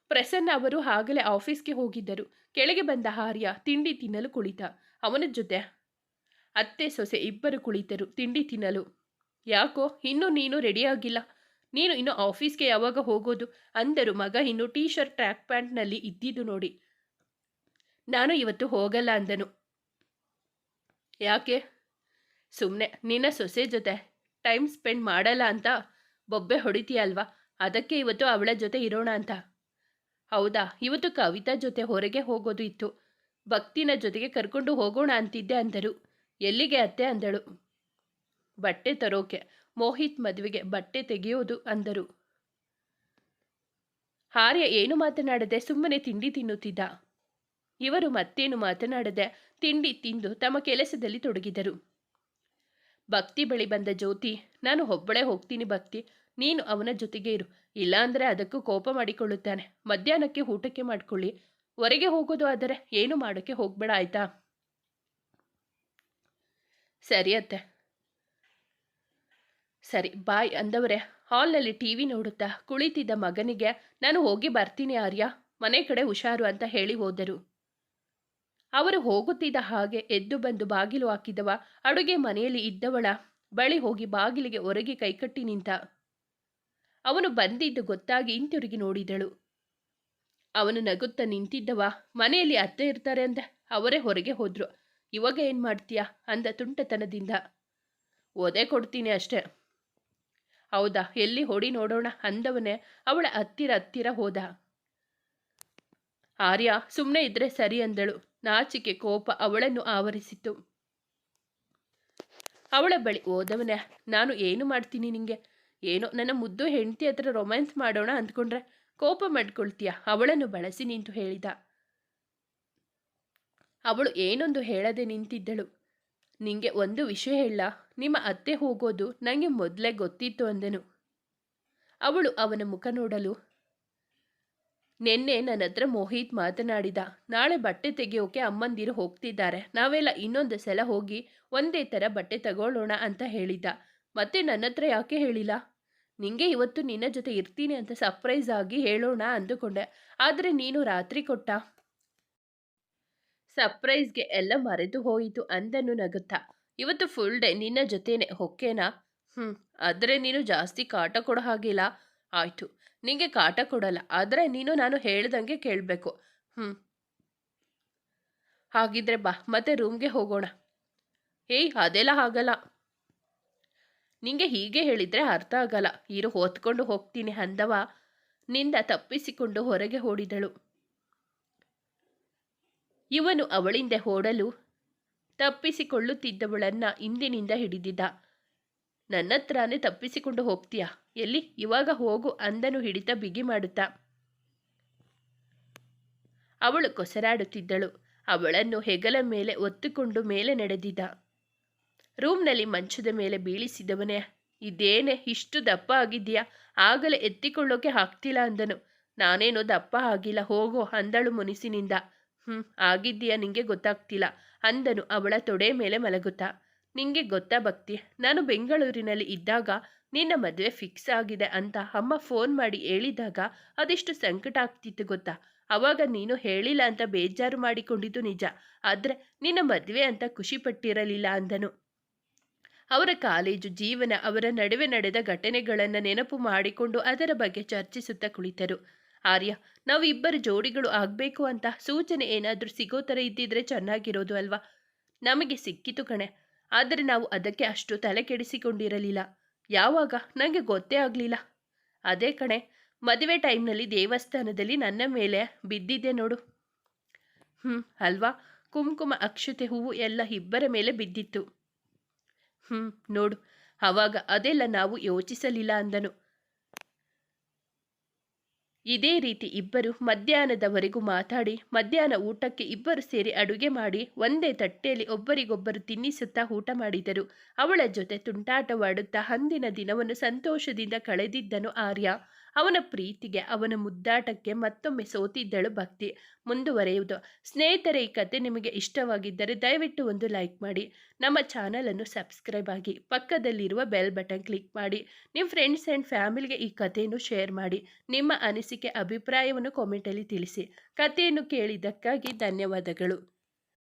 ಪ್ರಸನ್ನ ಅವರು ಆಗಲೇ ಆಫೀಸ್ಗೆ ಹೋಗಿದ್ದರು. ಕೆಳಗೆ ಬಂದ ಆರ್ಯ ತಿಂಡಿ ತಿನ್ನಲು ಕುಳಿತ. ಅವನ ಜೊತೆ ಅತ್ತೆ ಸೊಸೆ ಇಬ್ಬರು ಕುಳಿತರು. ತಿಂಡಿ ತಿನ್ನಲು. ಯಾಕೋ, ಇನ್ನೂ ನೀನು ರೆಡಿಯಾಗಿಲ್ಲ ನೀನು ಇನ್ನು ಆಫೀಸ್ಗೆ ಯಾವಾಗ ಹೋಗೋದು? ಅಂದರು ಮಗ ಇನ್ನು ಟೀ ಶರ್ಟ್ ಟ್ರ್ಯಾಕ್ ಪ್ಯಾಂಟ್ನಲ್ಲಿ ಇದ್ದಿದ್ದು ನೋಡಿ. ನಾನು ಇವತ್ತು ಹೋಗಲ್ಲ ಅಂದನು. ಯಾಕೆ? ಸುಮ್ಮನೆ ನಿನ್ನ ಸೊಸೆ ಜೊತೆ ಟೈಮ್ ಸ್ಪೆಂಡ್ ಮಾಡಲ್ಲ ಅಂತ ಬೊಬ್ಬೆ ಹೊಡಿತೀಯಲ್ವಾ? ಅದಕ್ಕೆ ಇವತ್ತು ಅವಳ ಜೊತೆ ಇರೋಣ ಅಂತ. ಹೌದಾ, ಇವತ್ತು ಕವಿತಾ ಜೊತೆ ಹೊರಗೆ ಹೋಗೋದು ಇತ್ತು. ಭಕ್ತಿನ ಜೊತೆಗೆ ಕರ್ಕೊಂಡು ಹೋಗೋಣ ಅಂತಿದ್ದೆ ಅಂದರು. ಎಲ್ಲಿಗೆ ಅತ್ತೆ ಅಂದಳು. ಬಟ್ಟೆ ತರೋಕೆ, ಮೋಹಿತ್ ಮದುವೆಗೆ ಬಟ್ಟೆ ತೆಗೆಯೋದು ಅಂದರು. ಆರ್ಯ ಏನು ಮಾತನಾಡದೆ ಸುಮ್ಮನೆ ತಿಂಡಿ ತಿನ್ನುತ್ತಿದ್ದ. ಇವರು ಮತ್ತೇನು ಮಾತನಾಡದೆ ತಿಂಡಿ ತಿಂದು ತಮ್ಮ ಕೆಲಸದಲ್ಲಿ ತೊಡಗಿದರು. ಭಕ್ತಿ ಬಳಿ ಬಂದ ಜ್ಯೋತಿ, ನಾನು ಒಬ್ಬಳೇ ಹೋಗ್ತೀನಿ ಭಕ್ತಿ, ನೀನು ಅವನ ಜೊತೆಗೆ ಇರು ಇಲ್ಲಾಂದ್ರೆ ಅದಕ್ಕೂ ಕೋಪ ಮಾಡಿಕೊಳ್ಳುತ್ತಾನೆ, ಮಧ್ಯಾಹ್ನಕ್ಕೆ ಊಟಕ್ಕೆ ಮಾಡಿಕೊಳ್ಳಿ, ಹೊರಗೆ ಹೋಗೋದು ಆದರೆ ಏನು ಮಾಡೋಕ್ಕೆ ಹೋಗ್ಬೇಡ ಆಯ್ತಾ? ಸರಿ ಅತ್ತೆ. ಸರಿ, ಬಾಯ್ ಅಂದವರೇ. ಹಾಲ್ನಲ್ಲಿ ಟಿ ವಿ ನೋಡುತ್ತಾ ಕುಳಿತಿದ್ದ ಮಗನಿಗೆ, ನಾನು ಹೋಗಿ ಬರ್ತೀನಿ ಆರ್ಯ. ಮನೆ ಕಡೆ ಹುಷಾರು ಅಂತ ಹೇಳಿ ಹೋದರು. ಅವರು ಹೋಗುತ್ತಿದ್ದ ಹಾಗೆ ಎದ್ದು ಬಂದು ಬಾಗಿಲು ಹಾಕಿದವ. ಅಡುಗೆ ಮನೆಯಲ್ಲಿ ಇದ್ದವಳ. ಬಳಿ ಹೋಗಿ ಬಾಗಿಲಿಗೆ ಹೊರಗೆ ಕೈಕಟ್ಟಿ ನಿಂತ. ಅವನು ಬಂದಿದ್ದು ಗೊತ್ತಾಗಿ ಹಿಂತಿರುಗಿ ನೋಡಿದಳು. ಅವನು ನಗುತ್ತಾ ನಿಂತಿದ್ದವ. ಮನೆಯಲ್ಲಿ ಅತ್ತೆ ಇರ್ತಾರೆ ಅಂತ ಅವರೇ ಹೊರಗೆ ಹೋದ್ರು. ಇವಾಗ ಏನು ಮಾಡ್ತೀಯಾ? ಅಂದ ತುಂಟತನದಿಂದ. ಓದೇ ಕೊಡ್ತೀನಿ ಅಷ್ಟೇ. ಹೌದಾ? ಎಲ್ಲಿ ಹೊಡಿ ನೋಡೋಣ ಅಂದವನೇ ಅವಳ ಹತ್ತಿರ ಹತ್ತಿರ ಹೋದ. ಆರ್ಯ ಸುಮ್ಮನೆ ಇದ್ರೆ ಸರಿ ಅಂದಳು. ನಾಚಿಕೆ ಕೋಪ ಅವಳನ್ನು ಆವರಿಸಿತು ಅವಳ ಬಳಿ ಹೋದವನೇ, ನಾನು ಏನು ಮಾಡ್ತೀನಿ ನಿಂಗೆ? ಏನೋ ನನ್ನ ಮುದ್ದು ಹೆಂಡತಿ ಹತ್ರ ರೊಮ್ಯಾನ್ಸ್ ಮಾಡೋಣ ಅಂದ್ಕೊಂಡ್ರೆ ಕೋಪ ಮಾಡ್ಕೊಳ್ತೀಯ? ಅವಳನ್ನು ಬಳಸಿ ನಿಂತು ಹೇಳಿದ. ಅವಳು ಏನೊಂದು ಹೇಳದೆ ನಿಂತಿದ್ದಳು. ನಿಂಗೆ ಒಂದು ವಿಷಯ ಹೇಳ. ನಿಮ್ಮ ಅತ್ತೆ ಹೋಗೋದು ನನಗೆ ಮೊದಲೇ ಗೊತ್ತಿತ್ತು ಅಂದನು. ಅವಳು ಅವನ ಮುಖ ನೋಡಲು ನಿನ್ನೆ ನನ್ನ ಹತ್ರ ಮೋಹಿತ್ ಮಾತನಾಡಿದ. ನಾಳೆ ಬಟ್ಟೆ ತೆಗೆಯೋಕೆ ಅಮ್ಮಂದಿರು ಹೋಗ್ತಿದ್ದಾರೆ. ನಾವೆಲ್ಲ ಇನ್ನೊಂದು ಸಲ ಹೋಗಿ ಒಂದೇ ಥರ ಬಟ್ಟೆ ತಗೊಳ್ಳೋಣ ಅಂತ ಹೇಳಿದ್ದ. ಮತ್ತೆ ನನ್ನ ಹತ್ರ ಯಾಕೆ ಹೇಳಿಲ್ಲ? ನಿಂಗೆ ಇವತ್ತು ನಿನ್ನ ಜೊತೆ ಇರ್ತೀನಿ ಅಂತ ಸರ್ಪ್ರೈಸ್ ಆಗಿ ಹೇಳೋಣ ಅಂದುಕೊಂಡೆ. ಆದರೆ ನೀನು ರಾತ್ರಿ ಕೊಟ್ಟ. ಸರ್ಪ್ರೈಸ್ಗೆ ಎಲ್ಲ ಮರೆತು ಹೋಯಿತು ಅಂದನು ನಗುತ್ತಾ. ಇವತ್ತು ಫುಲ್ ಡೇ ನಿನ್ನ ಜೊತೆನೆ, ಹೊಕ್ಕೇನಾ? ಹ್ಞೂ ಆದರೆ ನೀನು ಜಾಸ್ತಿ ಕಾಟ ಕೊಡೋ ಹಾಗಿಲ್ಲ. ಆಯಿತು, ನಿಂಗೆ ಕಾಟ ಕೊಡಲ್ಲ, ಆದರೆ ನೀನು ನಾನು ಹೇಳ್ದಂಗೆ ಕೇಳಬೇಕು. ಹ್ಞೂ ಹಾಗಿದ್ರೆ ಬಾ, ಮತ್ತೆ ರೂಮ್ಗೆ ಹೋಗೋಣ. ಏಯ್, ಅದೆಲ್ಲ ಆಗಲ್ಲ ನಿಂಗೆ ಹೀಗೆ ಹೇಳಿದ್ರೆ ಅರ್ಥ ಆಗಲ್ಲ, ಇರು, ಹೊತ್ಕೊಂಡು ಹೋಗ್ತೀನಿ ಅಂದವ. ನಿಂದ ತಪ್ಪಿಸಿಕೊಂಡು ಹೊರಗೆ ಓಡಿದಳು. ಇವನು ಅವಳಿಂದ ಓಡಲು ತಪ್ಪಿಸಿಕೊಳ್ಳುತ್ತಿದ್ದವಳನ್ನ ಹಿಂದಿನಿಂದ ಹಿಡಿದಿದ್ದ. ನನ್ನತ್ರನೇ ತಪ್ಪಿಸಿಕೊಂಡು ಹೋಗ್ತೀಯಾ? ಎಲ್ಲಿ? ಇವಾಗ ಹೋಗು ಅಂದನು ಹಿಡಿತ ಬಿಗಿ ಮಾಡುತ್ತಾ. ಅವಳು ಕೊಸರಾಡುತ್ತಿದ್ದಳು. ಅವಳನ್ನು ಹೆಗಲ ಮೇಲೆ ಒತ್ತುಕೊಂಡು ಮೇಲೆ ನಡೆದಿದ್ದ. ರೂಮ್ನಲ್ಲಿ ಮಂಚದ ಮೇಲೆ ಬೀಳಿಸಿದವನೇ, ಇದೇನೆ ಇಷ್ಟು ದಪ್ಪ ಆಗಿದ್ಯಾ ಆಗಲೇ ಎತ್ತಿಕೊಳ್ಳೋಕೆ ಆಗ್ತಿಲ್ಲ ಅಂದನು. ನಾನೇನೋ ದಪ್ಪ ಆಗಿಲ್ಲ, ಹೋಗೋ ಅಂದಳು ಮುನಿಸಿನಿಂದ. ಹ್ಮ್, ಆಗಿದ್ದೀಯಾ? ನಿಂಗೆ ಗೊತ್ತಾಗ್ತಿಲ್ಲ. ಅಂದನು ಅವಳ ತೊಡೆ ಮೇಲೆ ಮಲಗುತ್ತಾ. ನಿಂಗೆ ಗೊತ್ತಾ ಭಕ್ತಿ, ನಾನು ಬೆಂಗಳೂರಿನಲ್ಲಿ ಇದ್ದಾಗ ನಿನ್ನ ಮದುವೆ ಫಿಕ್ಸ್ ಆಗಿದೆ ಅಂತ ಅಮ್ಮ ಫೋನ್ ಮಾಡಿ ಹೇಳಿದಾಗ ಅದೆಷ್ಟು ಸಂಕಟ ಆಗ್ತಿತ್ತು ಗೊತ್ತಾ. ಅವಾಗ ನೀನು ಹೇಳಿಲ್ಲ ಅಂತ ಬೇಜಾರು ಮಾಡಿಕೊಂಡಿದ್ದು ನಿಜ. ಆದರೆ ನಿನ್ನ ಮದುವೆ ಅಂತ ಖುಷಿ ಪಟ್ಟಿರಲಿಲ್ಲ ಅಂದನು. ಅವರ ಕಾಲೇಜು ಜೀವನ, ಅವರ ನಡುವೆ ನಡೆದ ಘಟನೆಗಳನ್ನು ನೆನಪು ಮಾಡಿಕೊಂಡು ಅದರ ಬಗ್ಗೆ ಚರ್ಚಿಸುತ್ತಾ ಕುಳಿತರು. ಆರ್ಯ, ನಾವಿಬ್ಬರು ಜೋಡಿಗಳು ಆಗಬೇಕು ಅಂತ ಸೂಚನೆ ಏನಾದರೂ ಸಿಗೋ ಥರ ಇದ್ದಿದ್ರೆ ಚೆನ್ನಾಗಿರೋದು ಅಲ್ವಾ? ನಮಗೆ ಸಿಕ್ಕಿತು ಕಣೆ, ಆದರೆ ನಾವು ಅದಕ್ಕೆ ಅಷ್ಟು ತಲೆ ಕೆಡಿಸಿಕೊಂಡಿರಲಿಲ್ಲ. ಯಾವಾಗ? ನನಗೆ ಗೊತ್ತೇ ಆಗಲಿಲ್ಲ. ಅದೇ ಕಣೆ, ಮದುವೆ ಟೈಮ್ನಲ್ಲಿ ದೇವಸ್ಥಾನದಲ್ಲಿ ನನ್ನ ಮೇಲೆ ಬಿದ್ದಿದ್ದೆ ನೋಡು. ಹ್ಞೂ ಅಲ್ವಾ? ಕುಂಕುಮ, ಅಕ್ಷತೆ, ಹೂವು ಎಲ್ಲ ಇಬ್ಬರ ಮೇಲೆ ಬಿದ್ದಿತ್ತು. ಹ್ಞೂ ನೋಡು, ಅವಾಗ ಅದೆಲ್ಲ ನಾವು ಯೋಚಿಸಲಿಲ್ಲ ಅಂದನು. ಇದೇ ರೀತಿ ಇಬ್ಬರು ಮಧ್ಯಾಹ್ನದವರೆಗೂ ಮಾತಾಡಿ, ಮಧ್ಯಾಹ್ನ ಊಟಕ್ಕೆ ಇಬ್ಬರು ಸೇರಿ ಅಡುಗೆ ಮಾಡಿ, ಒಂದೇ ತಟ್ಟೆಯಲ್ಲಿ ಒಬ್ಬರಿಗೊಬ್ಬರು ತಿನ್ನಿಸುತ್ತಾ ಊಟ ಮಾಡಿದರು. ಅವಳ ಜೊತೆ ತುಂಟಾಟವಾಡುತ್ತಾ, ಅಂದಿನ ದಿನವನ್ನು ಸಂತೋಷದಿಂದ ಕಳೆದಿದ್ದನು ಆರ್ಯ. ಅವನ ಪ್ರೀತಿಗೆ ಅವನ ಮುದ್ದಾಟಕ್ಕೆ ಮತ್ತೊಮ್ಮೆ ಸೋತಿದ್ದಳು ಭಕ್ತಿ. ಮುಂದುವರೆಯುವುದು. ಸ್ನೇಹಿತರೆ, ಈ ಕತೆ ನಿಮಗೆ ಇಷ್ಟವಾಗಿದ್ದರೆ ದಯವಿಟ್ಟು ಒಂದು ಲೈಕ್ ಮಾಡಿ. ನಮ್ಮ ಚಾನಲನ್ನು ಸಬ್ಸ್ಕ್ರೈಬ್ ಆಗಿ ಪಕ್ಕದಲ್ಲಿರುವ ಬೆಲ್ ಬಟನ್ ಕ್ಲಿಕ್ ಮಾಡಿ. ನಿಮ್ಮ ಫ್ರೆಂಡ್ಸ್ ಆ್ಯಂಡ್ ಫ್ಯಾಮಿಲಿಗೆ ಈ ಕಥೆಯನ್ನು ಶೇರ್ ಮಾಡಿ. ನಿಮ್ಮ ಅನಿಸಿಕೆ, ಅಭಿಪ್ರಾಯವನ್ನು ಕಾಮೆಂಟಲ್ಲಿ ತಿಳಿಸಿ. ಕಥೆಯನ್ನು ಕೇಳಿದ್ದಕ್ಕಾಗಿ ಧನ್ಯವಾದಗಳು.